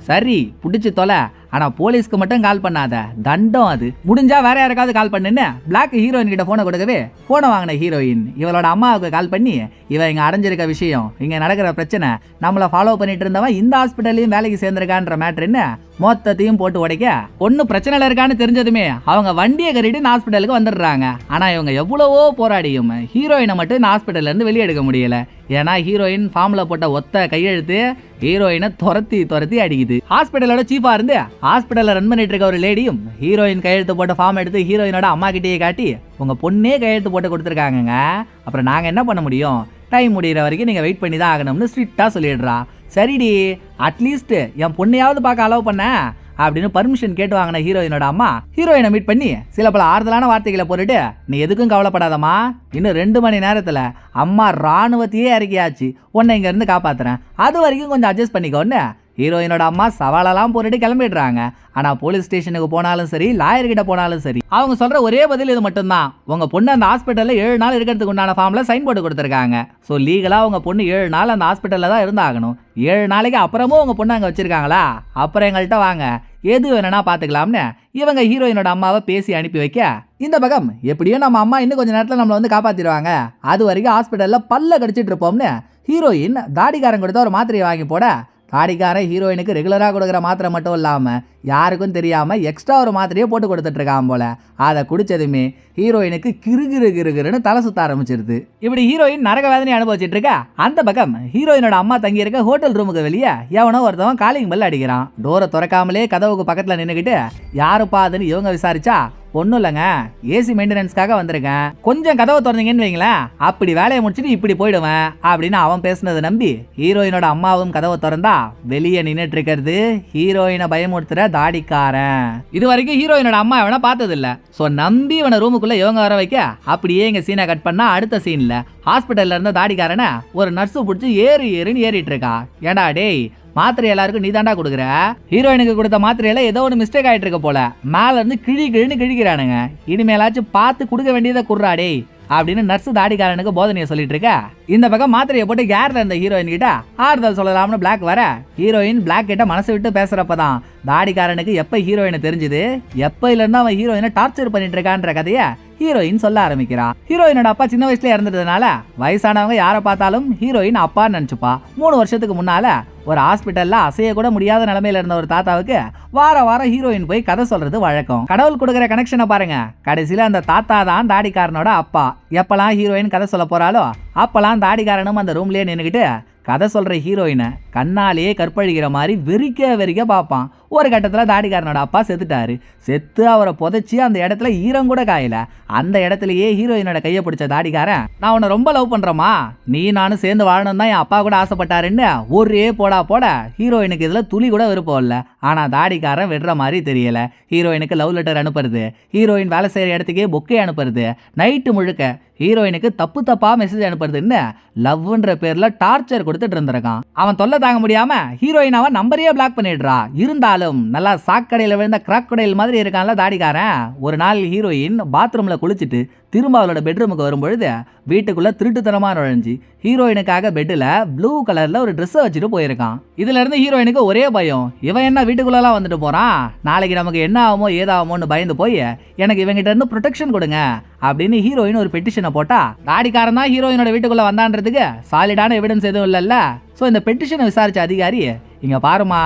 சரி பிடிச்சி தொலை. ஆனா போலீஸ்க்கு மட்டும் கால் பண்ணாத. தண்டம் அது. முடிஞ்சா வேற யாருக்காவது கால் பண்ணுன்னு பிளாக் ஹீரோயின் கிட்ட போனை கொடுக்கவே ஃபோனை வாங்கின ஹீரோயின் இவளோட அம்மாவுக்கு கால் பண்ணி இவ இங்க அடைஞ்சிருக்க விஷயம். இங்க நடக்கிற பிரச்சனை. நம்மள ஃபாலோ பண்ணிட்டு இருந்தவன் இந்த ஹாஸ்பிட்டல்லையும் வேலைக்கு சேர்ந்திருக்கான்ற மேட்ரு என்ன மொத்தத்தையும் போட்டு உடைக்க ஒண்ணு பிரச்சனை இருக்கான்னு தெரிஞ்சதுமே அவங்க வண்டியை கட்டிட்டு இந்த ஹாஸ்பிட்டலுக்கு வந்துடுறாங்க. ஆனா இவங்க எவ்வளவோ போராடியும் ஹீரோயினை மட்டும் இந்த ஹாஸ்பிட்டல்ல இருந்து வெளியே எடுக்க முடியல. ஏன்னா ஹீரோயின் ஃபார்ம்ல போட்ட ஒத்த கையெழுத்து ஹீரோயினை துரத்தி துரத்தி அடிக்குது. ஹாஸ்பிட்டலோட சீஃபா இருந்து ஹாஸ்பிட்டலில் ரன் பண்ணிட்டு இருக்க ஒரு லேடியும் ஹீரோயின் கையெழுத்து போட்ட ஃபார்ம் எடுத்து ஹீரோயினோட அம்மா கிட்டேயே காட்டி உங்கள் பொண்ணே கையெழுத்து போட்டு கொடுத்துருக்காங்கங்க. அப்புறம் நாங்கள் என்ன பண்ண முடியும்? டைம் முடியிற வரைக்கும் நீங்கள் வெயிட் பண்ணி தான் ஆகணும்னு ஸ்ட்ரிக்டாக சொல்லிடுறா. சரிடி அட்லீஸ்ட் என் பொண்ணையாவது பார்க்க அலோவ் பண்ண அப்படின்னு பர்மிஷன் கேட்டு வாங்கின ஹீரோயினோட அம்மா ஹீரோயினை மீட் பண்ணி சில பல ஆறுதலான வார்த்தைகளை போட்டுட்டு நீ எதுக்கும் கவலைப்படாதம்மா. இன்னும் ரெண்டு மணி நேரத்தில் அம்மா ராணுவத்தையே இறக்கியாச்சு. உன்னை இங்கேருந்து காப்பாத்துறேன். அது வரைக்கும் கொஞ்சம் அட்ஜஸ்ட் பண்ணிக்கோன்னு ஹீரோயினோட அம்மா சவாலெல்லாம் போட்டுட்டு கிளம்பிடுறாங்க. ஆனால் போலீஸ் ஸ்டேஷனுக்கு போனாலும் சரி லாயர்கிட்ட போனாலும் சரி அவங்க சொல்கிற ஒரே பதில் இது மட்டும்தான். உங்கள் பொண்ணு அந்த ஹாஸ்பிட்டலில் ஏழு நாள் இருக்கிறதுக்கு உண்டான ஃபார்மில் சைன் போட்டு கொடுத்துருக்காங்க. ஸோ லீகலாக உங்கள் பொண்ணு ஏழு நாள் அந்த ஹாஸ்பிட்டலில் தான் இருந்தாகணும். ஏழு நாளைக்கு அப்புறமும் உங்கள் பொண்ணு அங்கே வச்சுருக்காங்களா? அப்புறம் எங்கள்கிட்ட வாங்க. எது வேணும்னா பார்த்துக்கலாம்னு இவங்க ஹீரோயினோட அம்மாவை பேசி அனுப்பி வைக்க. இந்த பக்கம் எப்படியோ நம்ம அம்மா இன்னும் கொஞ்ச நேரத்தில் நம்மளை வந்து காப்பாற்றிடுவாங்க அது வரைக்கும் ஹாஸ்பிட்டலில் பல்ல கடிச்சிட்டு இருப்போம்னு ஹீரோயின் தாடிக்காரன் கொடுத்த ஒரு மாத்திரையை வாங்கி போட தாடிக்காரன் ஹீரோயினுக்கு ரெகுலராக கொடுக்குற மாத்திரை மட்டும் இல்லாமல் யாருக்கும் தெரியாமல் எக்ஸ்ட்ரா ஒரு மாத்திரையை போட்டு கொடுத்துட்ருக்கான் போல் போல. அதை குடித்ததுமே ஹீரோயினுக்கு கிறுகிறு கிறுகிறுன்னு தலை சுத்த ஆரம்பிச்சிருது. இப்படி ஹீரோயின் நரக வேதனை அனுபவிச்சுட்டு இருக்கா? அந்த பக்கம் ஹீரோயினோட அம்மா தங்கி இருக்க ஹோட்டல் ரூமுக்கு வெளியே எவனோ ஒருத்தவன் காலிங் பெல் அடிக்கிறான். டோரை திறக்காமலே கதவுக்கு பக்கத்தில் நின்றுக்கிட்டு யாருப்பா அதுன்னு இவங்க விசாரிச்சா? ஒன்றும் இல்லைங்க. ஏசி மெயின்டெனன்ஸ்க்காக வந்திருக்கேன். கொஞ்சம் கதவை திறந்தீங்கன்னு வைங்களேன். அப்படி வேலையை முடிச்சுட்டு இப்படி போயிடுவேன் அப்படின்னு அவன் பேசுனதை நம்பி ஹீரோயினோட அம்மாவும் கதவை திறந்தா வெளியே நின்றுட்டு இருக்கிறது ஹீரோயினை பயமுறுத்துற தாடிக்காரன். இது வரைக்கும் ஹீரோயினோட அம்மா இவனை பார்த்ததில்ல. ஸோ நம்பி இவனை ரூமுக்குள்ள இவங்க வர வைக்க அப்படியே இங்க சீனை கட் பண்ணா அடுத்த சீன்ல ஹாஸ்பிட்டல்ல இருந்த தாடிக்காரனை ஒரு நர்ஸு பிடிச்சி ஏறி ஏறின்னு ஏறிட்டு இருக்கா. ஏண்டா டேய் மாத்திரை எல்லாருக்கும் நீ தாண்டா கொடுக்குற ஹீரோயினுக்கு கொடுத்த மாத்திரையில ஏதோ ஒரு மிஸ்டேக் ஆயிட்டு இருக்க போல. மேல இருந்து கிழி கிழின்னு கிழிக்கிறானுங்க. இனிமேலாச்சும் பார்த்து கொடுக்க வேண்டியதை குடுறாடே அப்படின்னு நர்ஸ் தாடிக்காரனுக்கு போதனையை சொல்லிட்டு இருக்க. இந்த பக்கம் மாத்திரையை போட்டு கேர்ல இருந்த ஹீரோயின் கிட்ட ஆறுதல் சொல்லலாம்னு பிளாக் வர? ஹீரோயின் பிளாக் கிட்ட மனசு விட்டு பேசுறப்பதான் தாடிக்காரனுக்கு எப்ப ஹீரோயினை தெரிஞ்சுது? எப்ப இருந்து அவன் ஹீரோயினை டார்ச்சர் பண்ணிட்டு இருக்கான்ற கதைய ஹீரோயின் சொல்ல ஆரம்பிக்கிறான் ஹீரோயினோட அப்பா சின்ன வயசுல இறந்துட்டதுனால வயசானவங்க யாரை பார்த்தாலும் ஹீரோயின் அப்பான்னு நினைச்சுப்பா. மூணு வருஷத்துக்கு முன்னால ஒரு ஹாஸ்பிட்டல்ல அசைய கூட முடியாத நிலைமையில இருந்த ஒரு தாத்தாவுக்கு வார வாரம் ஹீரோயின் போய் கதை சொல்றது வழக்கம். கடவுள் கொடுக்குற கனெக்ஷனை பாருங்க. கடைசியில அந்த தாத்தா தான் தாடிக்காரனோட அப்பா. எப்பெல்லாம் ஹீரோயின் கதை சொல்ல போறாலோ அப்பெல்லாம் தாடிக்காரனும் அந்த ரூம்லேயே நின்றுக்கிட்டு கதை சொல்கிற ஹீரோயினை கண்ணாலேயே கற்பழிக்கிற மாதிரி வெறிக்க வெறிக்க பார்ப்பான். ஒரு கட்டத்தில் தாடிக்காரனோட அப்பா செத்துட்டாரு. செத்து அவரை புதைச்சி அந்த இடத்துல ஈரம் கூட காயல. அந்த இடத்துலயே ஹீரோயினோட கையை பிடிச்ச தாடிக்காரன் நான் உன்னை ரொம்ப லவ் பண்றேமா நீ நானும் சேர்ந்து வாழணும் தான் என் அப்பா கூட ஆசைப்பட்டாருன்னு ஒரே போடா போட ஹீரோயினுக்கு இதில் துளி கூட விருப்பம் இல்லை. ஆனால் தாடிக்காரன் விடுற மாதிரி தெரியல. ஹீரோயினுக்கு லவ் லெட்டர் அனுப்புறது ஹீரோயின் வேலை செய்கிற இடத்துக்கே பொக்கே அனுப்புறது நைட்டு முழுக்க ஹீரோயினுக்கு தப்பு தப்பாக மெசேஜ் அனுப்புறதுன்னு லவ்ன்ற பேரில் டார்ச்சர் கொடுத்துட்டு இருந்திருக்கான் அவன் தொல்லை தாங்க முடியாம ஹீரோயின் அவன் நம்பரையே பிளாக் பண்ணிடுறா. இருந்தாலும் நல்லா சாக்கடையில விழுந்த கிராக்கடையில் மாதிரி இருக்கான்ல தாடிக்காரன். ஒரு நாள் ஹீரோயின் பாத்ரூம்ல குளிச்சுட்டு திரும்ப அவளோட பெட்ரூமுக்கு வரும்பொழுது வீட்டுக்குள்ள திருட்டுத்தனமாக நுழைஞ்சு ஹீரோயினுக்காக பெட்டில் ப்ளூ கலரில் ஒரு ட்ரெஸ்ஸை வச்சுட்டு போயிருக்கான். இதுல இருந்து ஹீரோயினுக்கு ஒரே பயம் இவன் என்ன வீட்டுக்குள்ளெல்லாம் வந்துட்டு போறான்? நாளைக்கு நமக்கு என்ன ஆகுமோ ஏதாகுமோன்னு பயந்து போய் எனக்கு இவங்கிட்ட இருந்து ப்ரொடெக்ஷன் கொடுங்க அப்படின்னு ஹீரோயின் ஒரு பெட்டிஷனை போட்டா தாடிக்காரன் தான் ஹீரோயினோட வீட்டுக்குள்ள வந்தான்றதுக்கு சாலிடான எவிடன்ஸ் எதுவும் இல்லைல்ல. ஸோ இந்த பெட்டிஷனை விசாரிச்ச அதிகாரி இங்கே பாருமா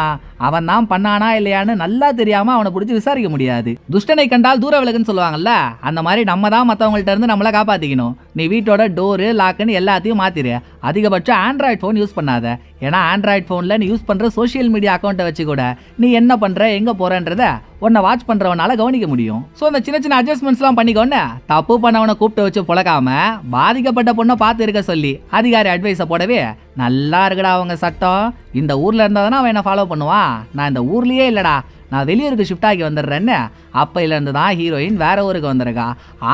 அவன் தான் பண்ணானா இல்லையான்னு நல்லா தெரியாமல் அவனை பிடிச்சி விசாரிக்க முடியாது. துஷ்டனை கண்டால் தூர விலகுன்னு சொல்லுவாங்கல்ல அந்த மாதிரி நம்ம தான் மற்றவங்கள்ட்ட இருந்து நம்மளை காப்பாற்றிக்கணும் நீ வீட்டோட டோரு லாக்குன்னு எல்லாத்தையும் மாற்றிடு அதிகபட்சம் ஆண்ட்ராய்ட் ஃபோன் யூஸ் பண்ணாத. ஏன்னா ஆண்ட்ராய்ட் ஃபோனில் நீ யூஸ் பண்ணுற சோஷியல் மீடியா அக்கௌண்ட்டை வச்சு கூட நீ என்ன பண்ணுற எங்கே போகிறன்றத உன்னை வாட்ச் பண்ணுறவனால கவனிக்க முடியும். ஸோ அந்த சின்ன சின்ன அட்ஜஸ்ட்மெண்ட்ஸ்லாம் பண்ணிக்கோன்னு தப்பு பண்ணவனை கூப்பிட்டு வச்சு புழக்காம பாதிக்கப்பட்ட பொண்ணை பார்த்து இருக்க சொல்லி அதிகாரி அட்வைஸை போடவே நல்லா இருக்குடா அவங்க சட்டம். இந்த ஊரில் இருந்தால் தானே அவன் என்ன ஃபாலோ பண்ணுவான்? நான் இந்த ஊர்லேயே இல்லைடா. நான் வெளியூருக்கு ஷிஃப்ட் ஆகி வந்துடுறேன்னு அப்பையிலேருந்து தான் ஹீரோயின் வேற ஊருக்கு வந்திருக்கா.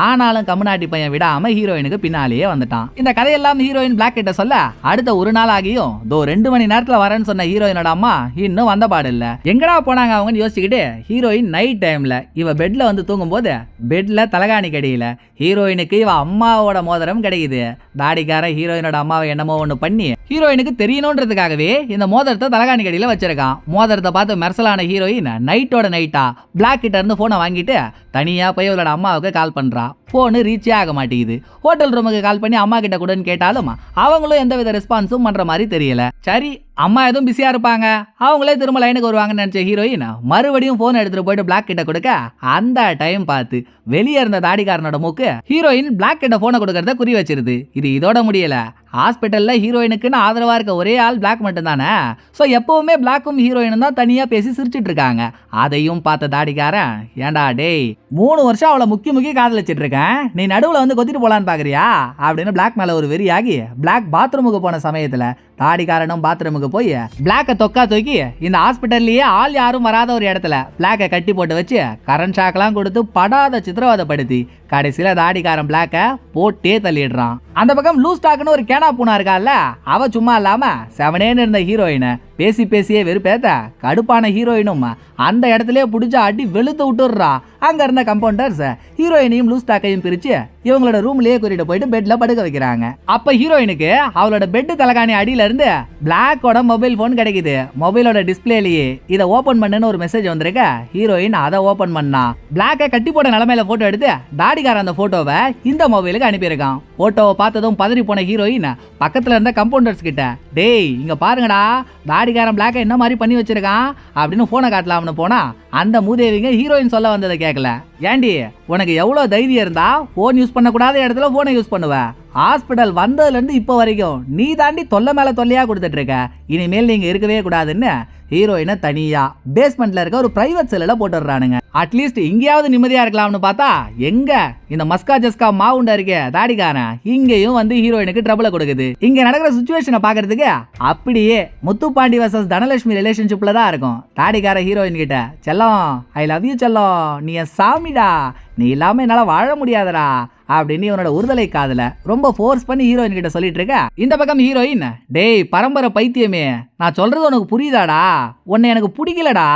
ஆனாலும் கம்முனாட்டி பையன் விடாமல் ஹீரோயினுக்கு பின்னாலேயே வந்துட்டான். இந்த கதையெல்லாம் ஹீரோயின் பிளாக் கிட்ட சொல்ல அடுத்த ஒரு நாள் ஆகியும் தோ ரெண்டு மணி நேரத்தில் வரேன்னு சொன்ன ஹீரோயினோட அம்மா இன்னும் வந்த பாடு இல்லை. எங்கடா போனாங்க அவங்கன்னு யோசிச்சுக்கிட்டு ஹீரோயின் நைட் டைமில் இவ பெட்டில் வந்து தூங்கும்போது பெட்டில் தலகாணி கிடையில ஹீரோயினுக்கு இவ அம்மாவோட மோதிரம் கிடைக்குது. தாடிக்காரன் ஹீரோயினோட அம்மாவை என்னமோ ஒன்று பண்ணி ஹீரோயினுக்கு தெரியணுன்றதுக்காகவே இந்த மோதிரத்தை தலகாணி கடையில் வச்சிருக்கான். மோதிரத்தை பார்த்து மெர்சலான ஹீரோயின் நைட்டோட நைட்டா பிளாக் கிட்ட இருந்து ஃபோனை வாங்கிட்டு தனியாக போய் அவளோட அம்மாவுக்கு கால் பண்ணுறா ஃபோனு ரீச்சே ஆக மாட்டேங்குது. ஹோட்டல் ரூமுக்கு கால் பண்ணி அம்மா கிட்ட கூடன்னு கேட்டாலும் அவங்களும் எந்தவித ரெஸ்பான்ஸும் பண்ணுற மாதிரி தெரியல. சரி அம்மா எதுவும் பிஸியாக இருப்பாங்க? அவங்களே திரும்ப லைனுக்கு வருவாங்கன்னு நினச்ச ஹீரோயின் மறுபடியும் ஃபோன் எடுத்துகிட்டு போயிட்டு பிளாக் கிட்ட கொடுக்க அந்த டைம் பார்த்து வெளியே இருந்த தாடிக்காரனோட மூக்கு ஹீரோயின் பிளாக் கிட்ட ஃபோனை கொடுக்கறத குறி வச்சிருது. இது இதோட முடியல. ஹாஸ்பிட்டலில் ஹீரோயினுக்குன்னு ஆதரவாக இருக்க ஒரே ஆள் பிளாக் மட்டும்தானே? ஸோ எப்போவுமே பிளாக்கும் ஹீரோயினும் தான் தனியாக பேசி சிரிச்சிட்டு இருக்காங்க. அதையும் பார்த்த தாடிக்காரன் ஏன்டா டேய் மூணு வருஷம் அவளை முக்கி முக்கி காதலிச்சிட்டு இருக்கேன் நீ நடுவில் வந்து கொத்திட்டு போகலான்னு பார்க்குறியா அப்படின்னு பிளாக் மேலே ஒரு வெறியாகி பிளாக் பாத்ரூமுக்கு போன சமயத்தில் தாடிக்காரனும் பாத்ரூமுக்கு போய் பிளாக்கை தொக்கா தூக்கி இந்த ஹாஸ்பிட்டல்லையே ஆள் யாரும் வராத ஒரு இடத்துல பிளாக்கை கட்டி போட்டு வச்சு கரண்ட் ஷாக்லாம் கொடுத்து படாத சித்திரவதைப்படுத்தி கடைசியில் தாடிக்காரன் பிளாக்கை போட்டே தள்ளிடுறான். அந்த பக்கம் லூஸ் டாக்குன்னு ஒரு கேனா பூனா இருக்கால அவ சும்மா இல்லாமல் செவனேன்னு இருந்த ஹீரோயினை பேசி பேசியே வெறுப்பேத்த? கடுப்பான ஹீரோயினும் அந்த இடத்துலயே பிடிச்ச அடி வெளுத்து விட்டுடுறா. அங்க இருந்த கம்பவுண்டர்ஸ் ஹீரோயினையும் லூஸ் டாக்கையும் பிரிச்சு இவங்களோட ரூம்லயே கூட்டிட்டு போயிட்டு பெட்ல படுக்க வைக்கிறாங்க. அப்ப ஹீரோயினுக்கு அவளோட பெட் தலகாணி அடியில இருந்து பிளாக்கோட மொபைல் போன் கிடைக்குது. மொபைலோட டிஸ்பிளேலயே இதை ஓபன் பண்ணுன்னு ஒரு மெசேஜ் வந்திருக்க. ஹீரோயின் அதை ஓபன் பண்ணா. பிளாக்கை கட்டி போட நிலமையில போட்டோ எடுத்து தாடிக்கார அந்த போட்டோவை இந்த மொபைலுக்கு அனுப்பியிருக்கான். போட்டோவை பார்த்ததும் பதறி போன ஹீரோயின் பக்கத்தில் இருந்த கம்பவுண்டர்ஸ் கிட்ட டேய் இங்கே பாருங்கடா தாடிக்காரன் பிளாக்கை என்ன மாதிரி பண்ணி வச்சிருக்கான்? அப்படின்னு ஃபோனை காட்டலாம்னு போனா அந்த மூதேவிங்க ஹீரோயின் சொல்ல வந்ததை கேட்கல ஏண்டி உனக்கு எவ்வளோ தைரியம் இருந்தா ஃபோன் யூஸ் பண்ணக்கூடாத இடத்துல ஃபோனை யூஸ் பண்ணுவ. ஹாஸ்பிட்டல் வந்ததுலேருந்து இப்போ வரைக்கும் நீ தாண்டி தொல்லை மேலே தொல்லையாக கொடுத்துட்ருக்க இனிமேல் நீங்கள் இருக்கவே கூடாதுன்னு ஹீரோயினை தனியாக பேஸ்மெண்ட்டில் இருக்க ஒரு ப்ரைவேட் செல்லில் போட்டுடுறானுங்க. அட்லீஸ்ட் இங்கேயாவது நிம்மதியாக இருக்கலாம்னு பார்த்தா எங்க? இந்த மஸ்கா ஜஸ்கா மாவுண்டா இருக்கே தாடிக்காரன் இங்கேயும் வந்து ஹீரோயினுக்கு ட்ரபிளை கொடுக்குது. இங்க நடக்கிற சுச்சுவேஷனை பார்க்கறதுக்கு அப்படியே முத்துப்பாண்டி வர்சஸ் தனலட்சுமி ரிலேஷன்ஷிப்ல தான் இருக்கும். தாடிக்கார ஹீரோயின் கிட்ட செல்லம் ஐ லவ் யூ செல்லம். நீ என் சாமிடா. நீ இல்லாம என்னால வாழ முடியாதடா. அப்படின்னு இவனோட உறுதலை காதல ரொம்ப ஃபோர்ஸ் பண்ணி ஹீரோயின் கிட்ட சொல்லிட்டு இருக்க. இந்த பக்கம் ஹீரோயின் டேய் பரம்பரை பைத்தியமே. நான் சொல்றது உனக்கு புரியுதாடா? உன்னை எனக்கு பிடிக்கலடா.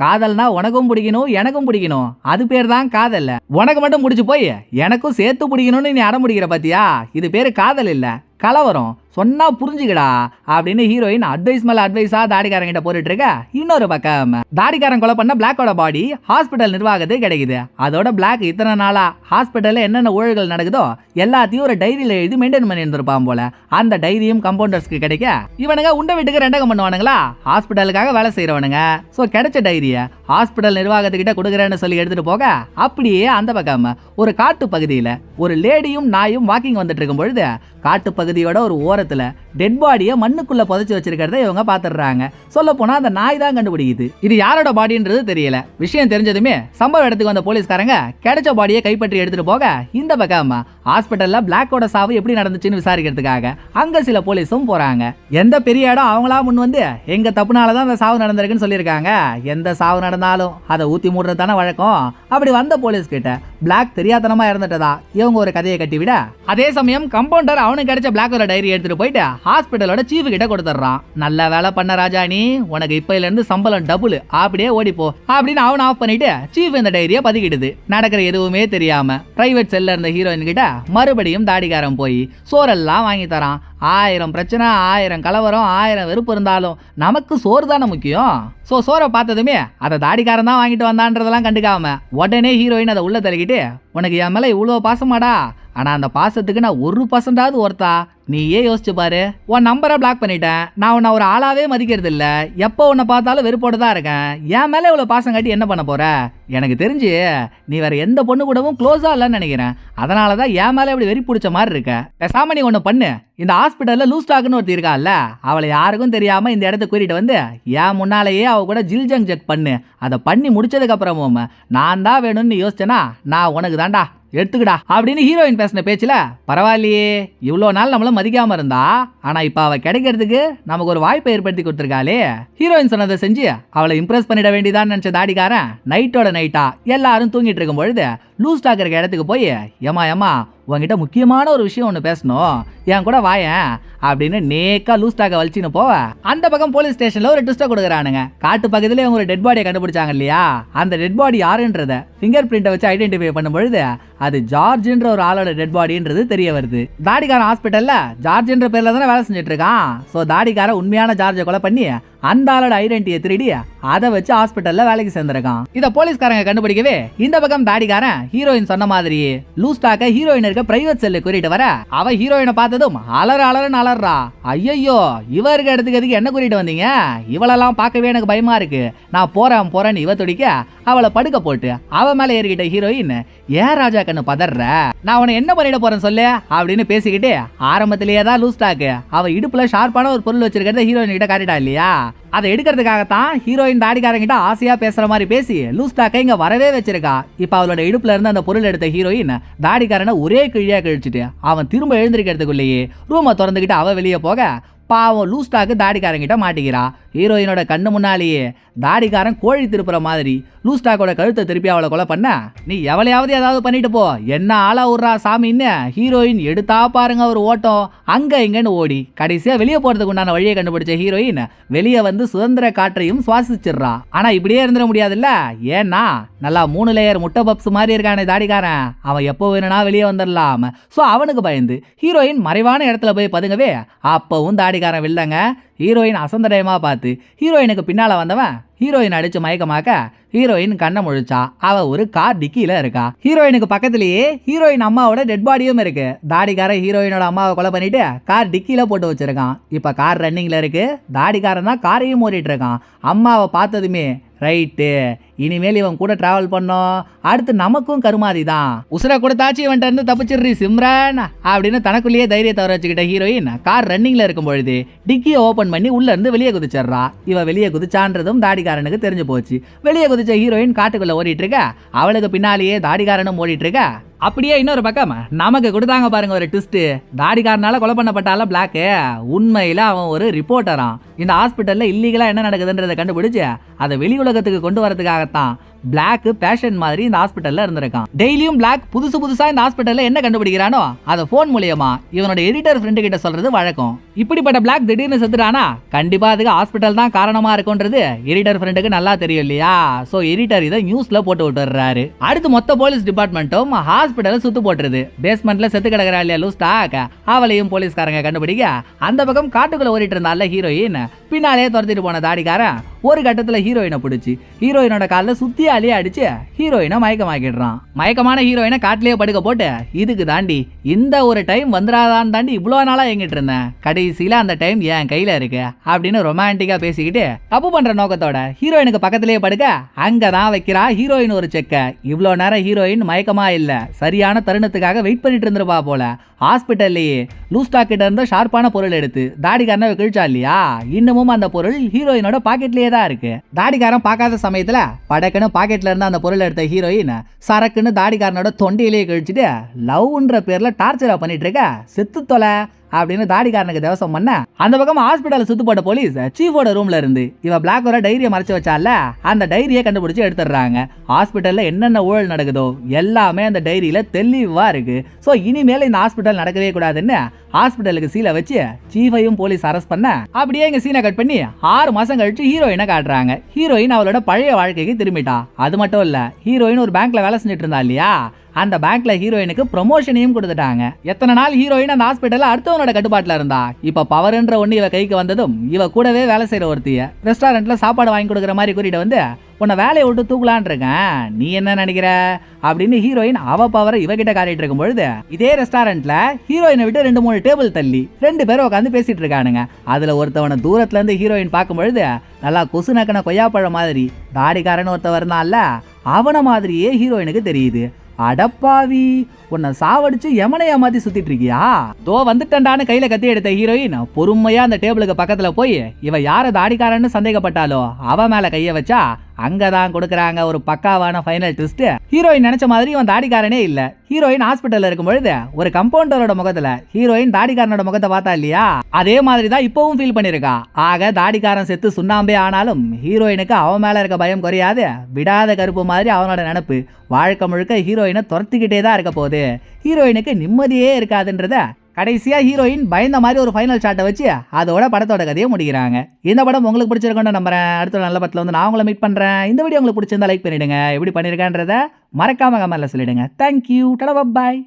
காதல்னா உனக்கும் பிடிக்கணும் எனக்கும் பிடிக்கணும். அது பேர் தான் காதல். உனக்கு மட்டும் பிடிச்சி போய் எனக்கும் சேர்த்து பிடிக்கணும்னு நீ அடம் பிடிக்கிற பாத்தியா? இது பேர் காதல் இல்லை. கலவரம். சொன்னா புரிஞ்சுக்கடா அப்படின்னு ஹீரோயின் அட்வைஸ் மேல அட்வைஸா தாடிக்காரங்கிட்ட போட்டுட்டு இருக்க. இன்னொரு பக்கம் தாடிக்காரன் கொலை பண்ண பிளாக்கோட பாடி ஹாஸ்பிட்டல் நிர்வாகத்துக்கு கிடைக்குது. அதோட பிளாக் இத்தனை நாளா ஹாஸ்பிட்டல்ல என்னென்ன ஊழல்கள் நடக்குதோ எல்லாத்தையும் ஒரு டைரியில எழுதி மெயின்டைன் பண்ணி இருந்திருப்பான் போல. அந்த டைரியும் கம்பவுண்டர்ஸ்க்கு கிடைக்க. இவனுங்க உண்ட வீட்டுக்கு ரெண்டகம் பண்ணுவானுங்களா? ஹாஸ்பிட்டலுக்காக வேலை செய்யறவனுங்க ஸோ கிடைச்ச டைரிய ஹாஸ்பிட்டல் நிர்வாகத்துக்கிட்ட கொடுக்குறேன்னு சொல்லி எடுத்துட்டு போக அப்படியே அந்த பக்கம் ஒரு காட்டு பகுதியில் ஒரு லேடியும் நாயும் வாக்கிங் வந்துட்டு இருக்கும் பொழுது காட்டு பகுதியோட ஒரு ஓரத்துல டெட் பாடியை மண்ணுக்குள்ள புதைச்சு வச்சிருக்கிறத இவங்க பாத்துடுறாங்க சொல்ல போனா அந்த நாய் தான் கண்டுபிடிக்குது. இது யாரோட பாடின்றது தெரியல. விஷயம் தெரிஞ்சதுமே சம்பவ இடத்துக்கு வந்த போலீஸ்காரங்க கிடைச்ச பாடியை கைப்பற்றி எடுத்துட்டு போக இந்த பக்கம் ஹாஸ்பிட்டல்ல பிளாக்கோட சாவு எப்படி நடந்துச்சுன்னு விசாரிக்கிறதுக்காக அங்க சில போலீஸும் போறாங்க. எந்த பெரிய இடம் அவங்களா முன் வந்து எங்க தப்புனால தான் அந்த சாவு நடந்திருக்குன்னு சொல்லியிருக்காங்க. எந்த சாவு நடந்தாலும் அதை ஊத்தி மூடுறது தானே வழக்கம். அப்படி வந்த போலீஸ் கிட்ட பிளாக் தெரியாதனமா இறந்துட்டதா இவங்க ஒரு கதையை கட்டி விட அதே சமயம் கம்பவுண்டர் அவனுக்கு கிடைச்ச பிளாக்கோட டைரி எடுத்துட்டு போயிட்டு ஹாஸ்பிட்டலோட சீஃப் கிட்ட கொடுத்துட்றான். நல்ல வேலை பண்ண ராஜா நீ உனக்கு இப்பையில இருந்து சம்பளம் டபுள் அப்படியே ஓடிப்போ அப்படின்னு அவன் ஆஃப் பண்ணிட்டு சீஃப் இந்த டைரியை பதுக்கிடுது. நடக்கிற எதுவுமே தெரியாம பிரைவேட் செல்ல இருந்த ஹீரோயின் கிட்ட மறுபடியும் தாடிக்காரன் போய் சோறெல்லாம் வாங்கி தரான். ஆயிரம் பிரச்சனை ஆயிரம் கலவரம் ஆயிரம் வெறுப்பு இருந்தாலும் நமக்கு சோறு தானே முக்கியம்? ஸோ சோறை பார்த்ததுமே அதை தாடிக்காரன் தான் வாங்கிட்டு வந்தான்றதெல்லாம் கண்டுக்காம உடனே ஹீரோயின் அதை உள்ளே தள்ளிக்கிட்டு உனக்கு என் மேலே இவ்வளோ பாசமாடா? ஆனால் அந்த பாசத்துக்கு நான் ஒரு பர்சன்டாவது ஒருத்தா? நீயே யோசிச்சு பாரு. உன் நம்பரை பிளாக் பண்ணிட்டேன். நான் உன்னை ஒரு ஆளாவே மதிக்கிறது இல்லை எப்போ உன்னை பார்த்தாலும் வெறுப்போடு தான் இருக்கேன். என் மேலே இவ்வளோ பாசம் காட்டி என்ன பண்ண போற? எனக்கு தெரிஞ்சு நீ வேற எந்த பொண்ணு கூடவும் க்ளோஸாக இல்லைன்னு நினைக்கிறேன். அதனால தான் என் மேலே இப்படி வெறி பிடிச்ச மாதிரி இருக்க. பேசாம நீ ஒன்று பண்ணு. இந்த ஹாஸ்பிட்டலில் லூஸ் டாக்னு ஒருத்தி இருக்கால்ல அவளை யாருக்கும் தெரியாமல் இந்த இடத்த கூறிட்டு வந்து என் முன்னாலேயே அவ கூட ஜில் ஜங் ஜக் பண்ணு. அதை பண்ணி முடிச்சதுக்கப்புறமும் நான் தான் வேணும்னு யோசிச்சேனா நான் உனக்கு தான் தான்டா எடுத்துக்கடா அப்படின்னு ஹீரோயின் பேசின பேச்சில் பரவாயில்லையே இவ்வளோ நாள் நம்மள மதிக்காமல் இருந்தா ஆனால் இப்போ அவள் கிடைக்கிறதுக்கு நமக்கு ஒரு வாய்ப்பை ஏற்படுத்தி கொடுத்துருக்காளே. ஹீரோயின் சொன்னதை செஞ்சு அவளை இம்ப்ரெஸ் பண்ணிட வேண்டியதான்னு நினச்ச தாடிக்காரன் நைட்டோட நைட்டா எல்லாரும் தூங்கிட்டு இருக்கும் பொழுது லூஸ் டாக் இருக்க இடத்துக்கு போய் ஏமா ஏமா உங்ககிட்ட முக்கியமான ஒரு விஷயம் ஒன்று பேசணும். என் கூட வாயேன். அப்படின்னு நேக்கா லூஸ் டாக்கை வலிச்சின்னு போவ. அந்த பக்கம் போலீஸ் ஸ்டேஷனில் ஒரு ட்விஸ்ட்டை கொடுக்குறானுங்க. காட்டு பக்கத்துலேயே இவங்க ஒரு டெட் பாடியை கண்டுபிடிச்சாங்க இல்லையா? அந்த டெட் பாடி யாருன்றத ஃபிங்கர் பிரிண்ட்டை வச்சு ஐடென்டிஃபை பண்ணும் பொழுது அது ஜார்ஜ்ன்ற ஒரு ஆளோட டெட் பாடின்றது தெரிய வருது. தாடிக்காரன் ஹாஸ்பிட்டலில் ஜார்ஜ்ன்ற பேரில் தானே வேலை செஞ்சுட்டு இருக்கான். ஸோ தாடிக்காரன் உண்மையான ஜார்ஜை கொலை பண்ணி அந்த ஆளோட ஐடென்டிட்டியை திருடி அதை வச்சு ஹாஸ்பிட்டல்ல வேலைக்கு சேர்ந்திருக்கான். இதை போலீஸ்காரங்க கண்டுபிடிக்கவே இந்த பக்கம் தாடிக்காரன் ஹீரோயின் சொன்ன மாதிரி லூஸ்டாக்க ஹீரோயின் இருக்க பிரைவேட் செல்லு கூட்டிட்டு வர. அவ ஹீரோயினை பார்த்ததும் அலற அலறன்னு அலறா. ஐயோ இவ இருக்க இடத்துக்கு எதுக்கு என்ன கூட்டிட்டு வந்தீங்க? இவளெல்லாம் பார்க்கவே எனக்கு பயமா இருக்கு. நான் போறேன் போறேன்னு இவ துடிக்க அவளை படுக்க போட்டு அவ மேல ஏறிக்கிட்ட ஹீரோயின் ஏன் ராஜா கண்ணு பதற நான் உன்னை என்ன பண்ணிட போறேன் சொல்லு? அப்படின்னு பேசிக்கிட்டு ஆரம்பத்திலேயே தான் லூஸ் டாக்கு அவ இடுப்புல ஷார்ப்பான ஒரு பொருள் வச்சிருக்கிறத ஹீரோயின் கிட்ட காட்டிட்டா இல்லையா? அதை எடுக்கிறதுக்காகத்தான் ஹீரோயின் தாடிக்காரங்கிட்ட ஆசையா பேசுற மாதிரி பேசி லூஸ் டாக்கை இங்க வரவே வச்சிருக்கா. இப்ப அவளோட இடுப்புல இருந்து அந்த பொருள் எடுத்த ஹீரோயின் தாடிக்காரனை ஒரே கிழியா கழிச்சிட்டு அவன் திரும்ப எழுந்திருக்கிறதுக்குள்ளேயே ரூமை திறந்துக்கிட்டு அவ வெளியே போக பாவம் லூஸ்டாக்கு தாடிக்காரங்கிட்ட மாட்டிக்கிறா. ஹீரோயினோட கண்ணு முன்னாலேயே தாடிக்காரன் கோழி திருப்புற மாதிரி லூஸ்டாக்கோட கழுத்தை திருப்பி அவளை கொலை பண்ண? நீ எவளையாவது ஏதாவது பண்ணிட்டு போ. என்ன ஆளா விட்றா சாமின்னு ஹீரோயின் எடுத்தா பாருங்க ஒரு ஓட்டம். அங்க இங்கன்னு ஓடி கடைசியா வெளியே போறதுக்கு உண்டான வழியை கண்டுபிடிச்ச ஹீரோயின் வெளியே வந்து சுதந்திர காற்றையும் சுவாசிச்சிடுறா. ஆனா இப்படியே இருந்துட முடியாதுல்ல? ஏன்னா நல்லா மூணு லேயர் முட்டை பப்ஸ் மாதிரி இருக்கானே தாடிக்காரன். அவன் எப்போ வேணும்னா வெளியே வந்துடலாம். ஸோ அவனுக்கு பயந்து ஹீரோயின் மறைவான இடத்துல போய் பதுங்கவே அப்பவும் தாடி தாடிக்காரன் வில்லங்க ஹீரோயின் அசந்தடயமா பார்த்து. ஹீரோயினுக்கு பின்னால் வந்தவன் ஹீரோயின் அடிச்சு மயக்கமாக்க ஹீரோயின் கண்ணை முழிச்சா. அவ ஒரு கார் டிக்கியில இருக்கா. ஹீரோயினுக்கு பக்கத்திலேயே ஹீரோயின் அம்மாவோட டெட் பாடியும் இருக்கு. தாடிக்காரன் ஹீரோயினோட அம்மாவை கொலை பண்ணிட்டு கார் டிக்கியில போட்டு வச்சிருக்கான். இப்ப கார் ரன்னிங்ல இருக்கு. தாடிக்காரன் தான் காரையும் ஓடிட்டு இருக்கான். அம்மாவை பார்த்ததுமே ரைட்டு இனிமேல் இவன் கூட ட்ராவல் பண்ணோம். அடுத்து நமக்கும் கருமாதி தான். உசுரை கொடுத்தாச்சு இவன்ட்ட இருந்து தப்பிச்சிடுறி சிம்ரன் அப்படின்னு தனக்குள்ளேயே தைரியத்தை வர வச்சுக்கிட்ட ஹீரோயின் கார் ரன்னிங்கில் இருக்கும் பொழுது டிக்கியை ஓப்பன் பண்ணி உள்ளேருந்து வெளியே குதிச்சிடுறா. இவன் வெளியே குதிச்சான்றதும் தாடிக்காரனுக்கு தெரிஞ்சு போச்சு. வெளியே குதிச்ச ஹீரோயின் காட்டுக்குள்ளே ஓடிட்டு இருக்க. அவளுக்கு பின்னாலேயே தாடிக்காரனும் ஓடிட்டு இருக்க. அப்படியே இன்னொரு பக்கம் நமக்கு கொடுத்தாங்க பாருங்க ஒரு ட்விஸ்ட்டு தாடிக்காரனால கொலை பண்ணப்பட்டால பிளாக்கு உண்மையில அவன் ஒரு ரிப்போர்ட்டரான் இந்த ஹாஸ்பிட்டலில் இல்லீகலா என்ன நடக்குதுன்றதை கண்டுபிடிச்சு அதை வெளி உலகத்துக்கு கொண்டு வரதுக்காகத்தான். பிளாக் பேஷன் மாதிரி இந்த ஹாஸ்பிட்டல்ல இருந்திருக்கான். டெய்லியும் பிளாக் புதுசு புதுசா இந்த ஹாஸ்பிட்டல்ல என்ன கண்டுபிடிக்கிறானோ அதை ஃபோன் மூலியமா இவனோட எடிட்டர் ஃப்ரெண்டு கிட்ட சொல்றது வழக்கம். இப்படிப்பட்ட பிளாக் திடீர்னு செத்துட்டானா? கண்டிப்பா அதுக்கு ஹாஸ்பிட்டல் தான் காரணமா இருக்கும்ன்றது எடிட்டர் ஃப்ரெண்டுக்கு நல்லா தெரியும் இல்லையா? சோ எடிட்டர் இதை நியூஸ்ல போட்டு விட்டுறாரு அடுத்து மொத்த போலீஸ் டிபார்ட்மெண்ட்டும் ஹாஸ்பிட்டலை சுத்து போட்டுருது. பேஸ்மெண்ட்ல செத்து கிடக்குறா இல்லையா லூஸ்டாக் அவளையும் போலீஸ்காரங்க கண்டுபிடிக்க அந்த பக்கம் காட்டுக்குள்ள ஓடிட்டு இருந்தால ஹீரோயின் பின்னாலே துரத்திட்டு போன தாடிக்காரன் ஒரு கட்டத்தில் ஹீரோயினை பிடிச்சி. ஹீரோயினோட காலில் சுத்தி அழிய அடிச்சு ஹீரோயினை மயக்கமாக்கிடுறான். மயக்கமான ஹீரோயினை காட்டிலேயே படுக்க போட்டு இதுக்கு தாண்டி இந்த ஒரு டைம் வந்துடாதான்னு தாண்டி இவ்வளோ நாளாக எங்கிட்டு இருந்தேன். கடைசியில அந்த டைம் என் கையில் இருக்கு அப்படின்னு ரொமான்டிக்காக பேசிக்கிட்டு தப்பு பண்ணுற நோக்கத்தோட ஹீரோயினுக்கு பக்கத்திலேயே படுக்க அங்கே தான் வைக்கிறா ஹீரோயின் ஒரு செக்க. இவ்வளோ நேரம் ஹீரோயின் மயக்கமா இல்லை. சரியான தருணத்துக்காக வெயிட் பண்ணிட்டு இருந்திருப்பா போல. ஹாஸ்பிட்டல்லையே லூஸ்டாக்கிட்ட இருந்த ஷார்ப்பான பொருள் எடுத்து தாடிக்காரனை கிழிச்சா இல்லையா? இன்னமும் அந்த பொருள் ஹீரோயினோட பாக்கெட்லயே தான் இருக்கு. தாடிக்காரன் பார்க்காத சமயத்துல படக்குன்னு பாக்கெட்ல இருந்து அந்த பொருள் எடுத்த ஹீரோயின் சரக்குன்னு தாடிக்காரனோட தொண்டையிலேயே கழிச்சுட்டு லவ்ன்ற பேர்ல டார்ச்சரா பண்ணிட்டு இருக்க. செத்து தொலை. அப்படின்னு தாடிக்காரனுக்கு தேவசம் பண்ண அந்த பக்கம் ஹாஸ்பிட்டல் சுத்து போட்ட போலீஸ் சீஃபோட ரூம்ல இருந்து இவ பிளாக் வர டைரியை மறைச்சு வச்சால அந்த டைரியை கண்டுபிடிச்சு எடுத்துடுறாங்க. ஹாஸ்பிட்டல்ல என்னென்ன ஊழல் நடக்குதோ எல்லாமே அந்த டைரியில தெளிவா இருக்கு. ஸோ இனிமேல் இந்த ஹாஸ்பிட்டல் நடக்கவே கூடாதுன்னு ஹாஸ்பிட்டலுக்கு சீலை வச்சு சீஃபையும் போலீஸ் அரெஸ்ட் பண்ண அப்படியே எங்க சீனை கட் பண்ணி ஆறு மாசம் கழிச்சு ஹீரோயினை காட்டுறாங்க. ஹீரோயின் அவளோட பழைய வாழ்க்கைக்கு திரும்பிட்டா. அது மட்டும் இல்ல ஹீரோயின் ஒரு பேங்க்ல வேலை செஞ்சுட்டு இருந்தா இல்லையா? அந்த பேங்க்ல ஹீரோயினுக்கு ப்ரொமோஷனையும் கொடுத்துட்டாங்க. எத்தனை நாள் ஹீரோயின் அந்த ஹாஸ்பிட்டல்ல அடுத்தவனோட கட்டுப்பாட்டுல இருந்தா? இப்ப பவர்ன்ற ஒண்ணு இவ கைக்கு வந்ததும் இவ கூடவே வேலை செய்யற ஒருத்திய ரெஸ்டாரண்ட்ல சாப்பாடு வாங்கி கொடுக்குற மாதிரி கூட்டிட்டு வந்து உன்னை வேலையை விட்டு தூக்கலான் இருக்கேன். நீ என்ன நினைக்கிற? அப்படின்னு ஹீரோயின் அவ பவரை இவகிட்ட காட்டிட்டு இருக்கும் பொழுது இதே ரெஸ்டாரண்ட்ல ஹீரோயினை விட்டு ரெண்டு மூணு டேபிள் தள்ளி ரெண்டு பேரும் உட்காந்து பேசிட்டு இருக்கானுங்க. அதுல ஒருத்தவனை தூரத்துல இருந்து ஹீரோயின் பார்க்கும் பொழுது நல்லா கொசு நக்கன கொய்யாப்பழம் மாதிரி தாடிக்காரன் ஒருத்தவர் இருந்தான்ல அவனை மாதிரியே ஹீரோயினுக்கு தெரியுது. அடப்பாவி. உன்னை சாவடிச்சு எமனை ஏமாத்தி சுத்திட்டு இருக்கியா தோ வந்துட்டண்டான்னு கையில கத்தி எடுத்த ஹீரோயின் பொறுமையா அந்த டேபிளுக்கு பக்கத்துல போய் இவ யார தாடிக்காரன்னு சந்தேகப்பட்டாலோ அவ மேல கைய வச்சா அங்கே தான் கொடுக்குறாங்க ஒரு பக்காவான ஃபைனல் ட்விஸ்ட் ஹீரோயின் நினச்ச மாதிரி இவன் தாடிக்காரனே இல்லை. ஹீரோயின் ஹாஸ்பிட்டலில் இருக்கும் பொழுது ஒரு கம்பவுண்டரோட முகத்தில் ஹீரோயின் தாடிக்காரனோட முகத்தை பார்த்தா இல்லையா? அதே மாதிரி தான் இப்போவும் ஃபீல் பண்ணியிருக்கா. ஆக தாடிக்காரன் செத்து சுண்ணாம்பே ஆனாலும் ஹீரோயினுக்கு அவன் மேலே இருக்க பயம் குறையாது. விடாத கருப்பு மாதிரி அவனோட நினப்பு வாழ்க்கை முழுக்க ஹீரோயினை துரத்திக்கிட்டே தான் இருக்க போகுது. ஹீரோயினுக்கு நிம்மதியே இருக்காதுன்றத கடைசியாக ஹீரோயின் பயந்த மாதிரி ஒரு ஃபைனல் ஷாட்டை வச்சு அதோட படத்தோட கதையை முடிக்கிறாங்க. இந்த படம் உங்களுக்கு பிடிச்சிருக்குன்னு நம்புறேன். அடுத்த நல்ல படத்தில் வந்து நான் உங்களை மீட் பண்ணுறேன் இந்த வீடியோ உங்களுக்கு பிடிச்சிருந்தா லைக் பண்ணிவிடுங்க எப்படி பண்ணியிருக்கேன்றத மறக்காம கமெண்ட்ல சொல்லிவிடுங்க தேங்க்யூ டலா பாய்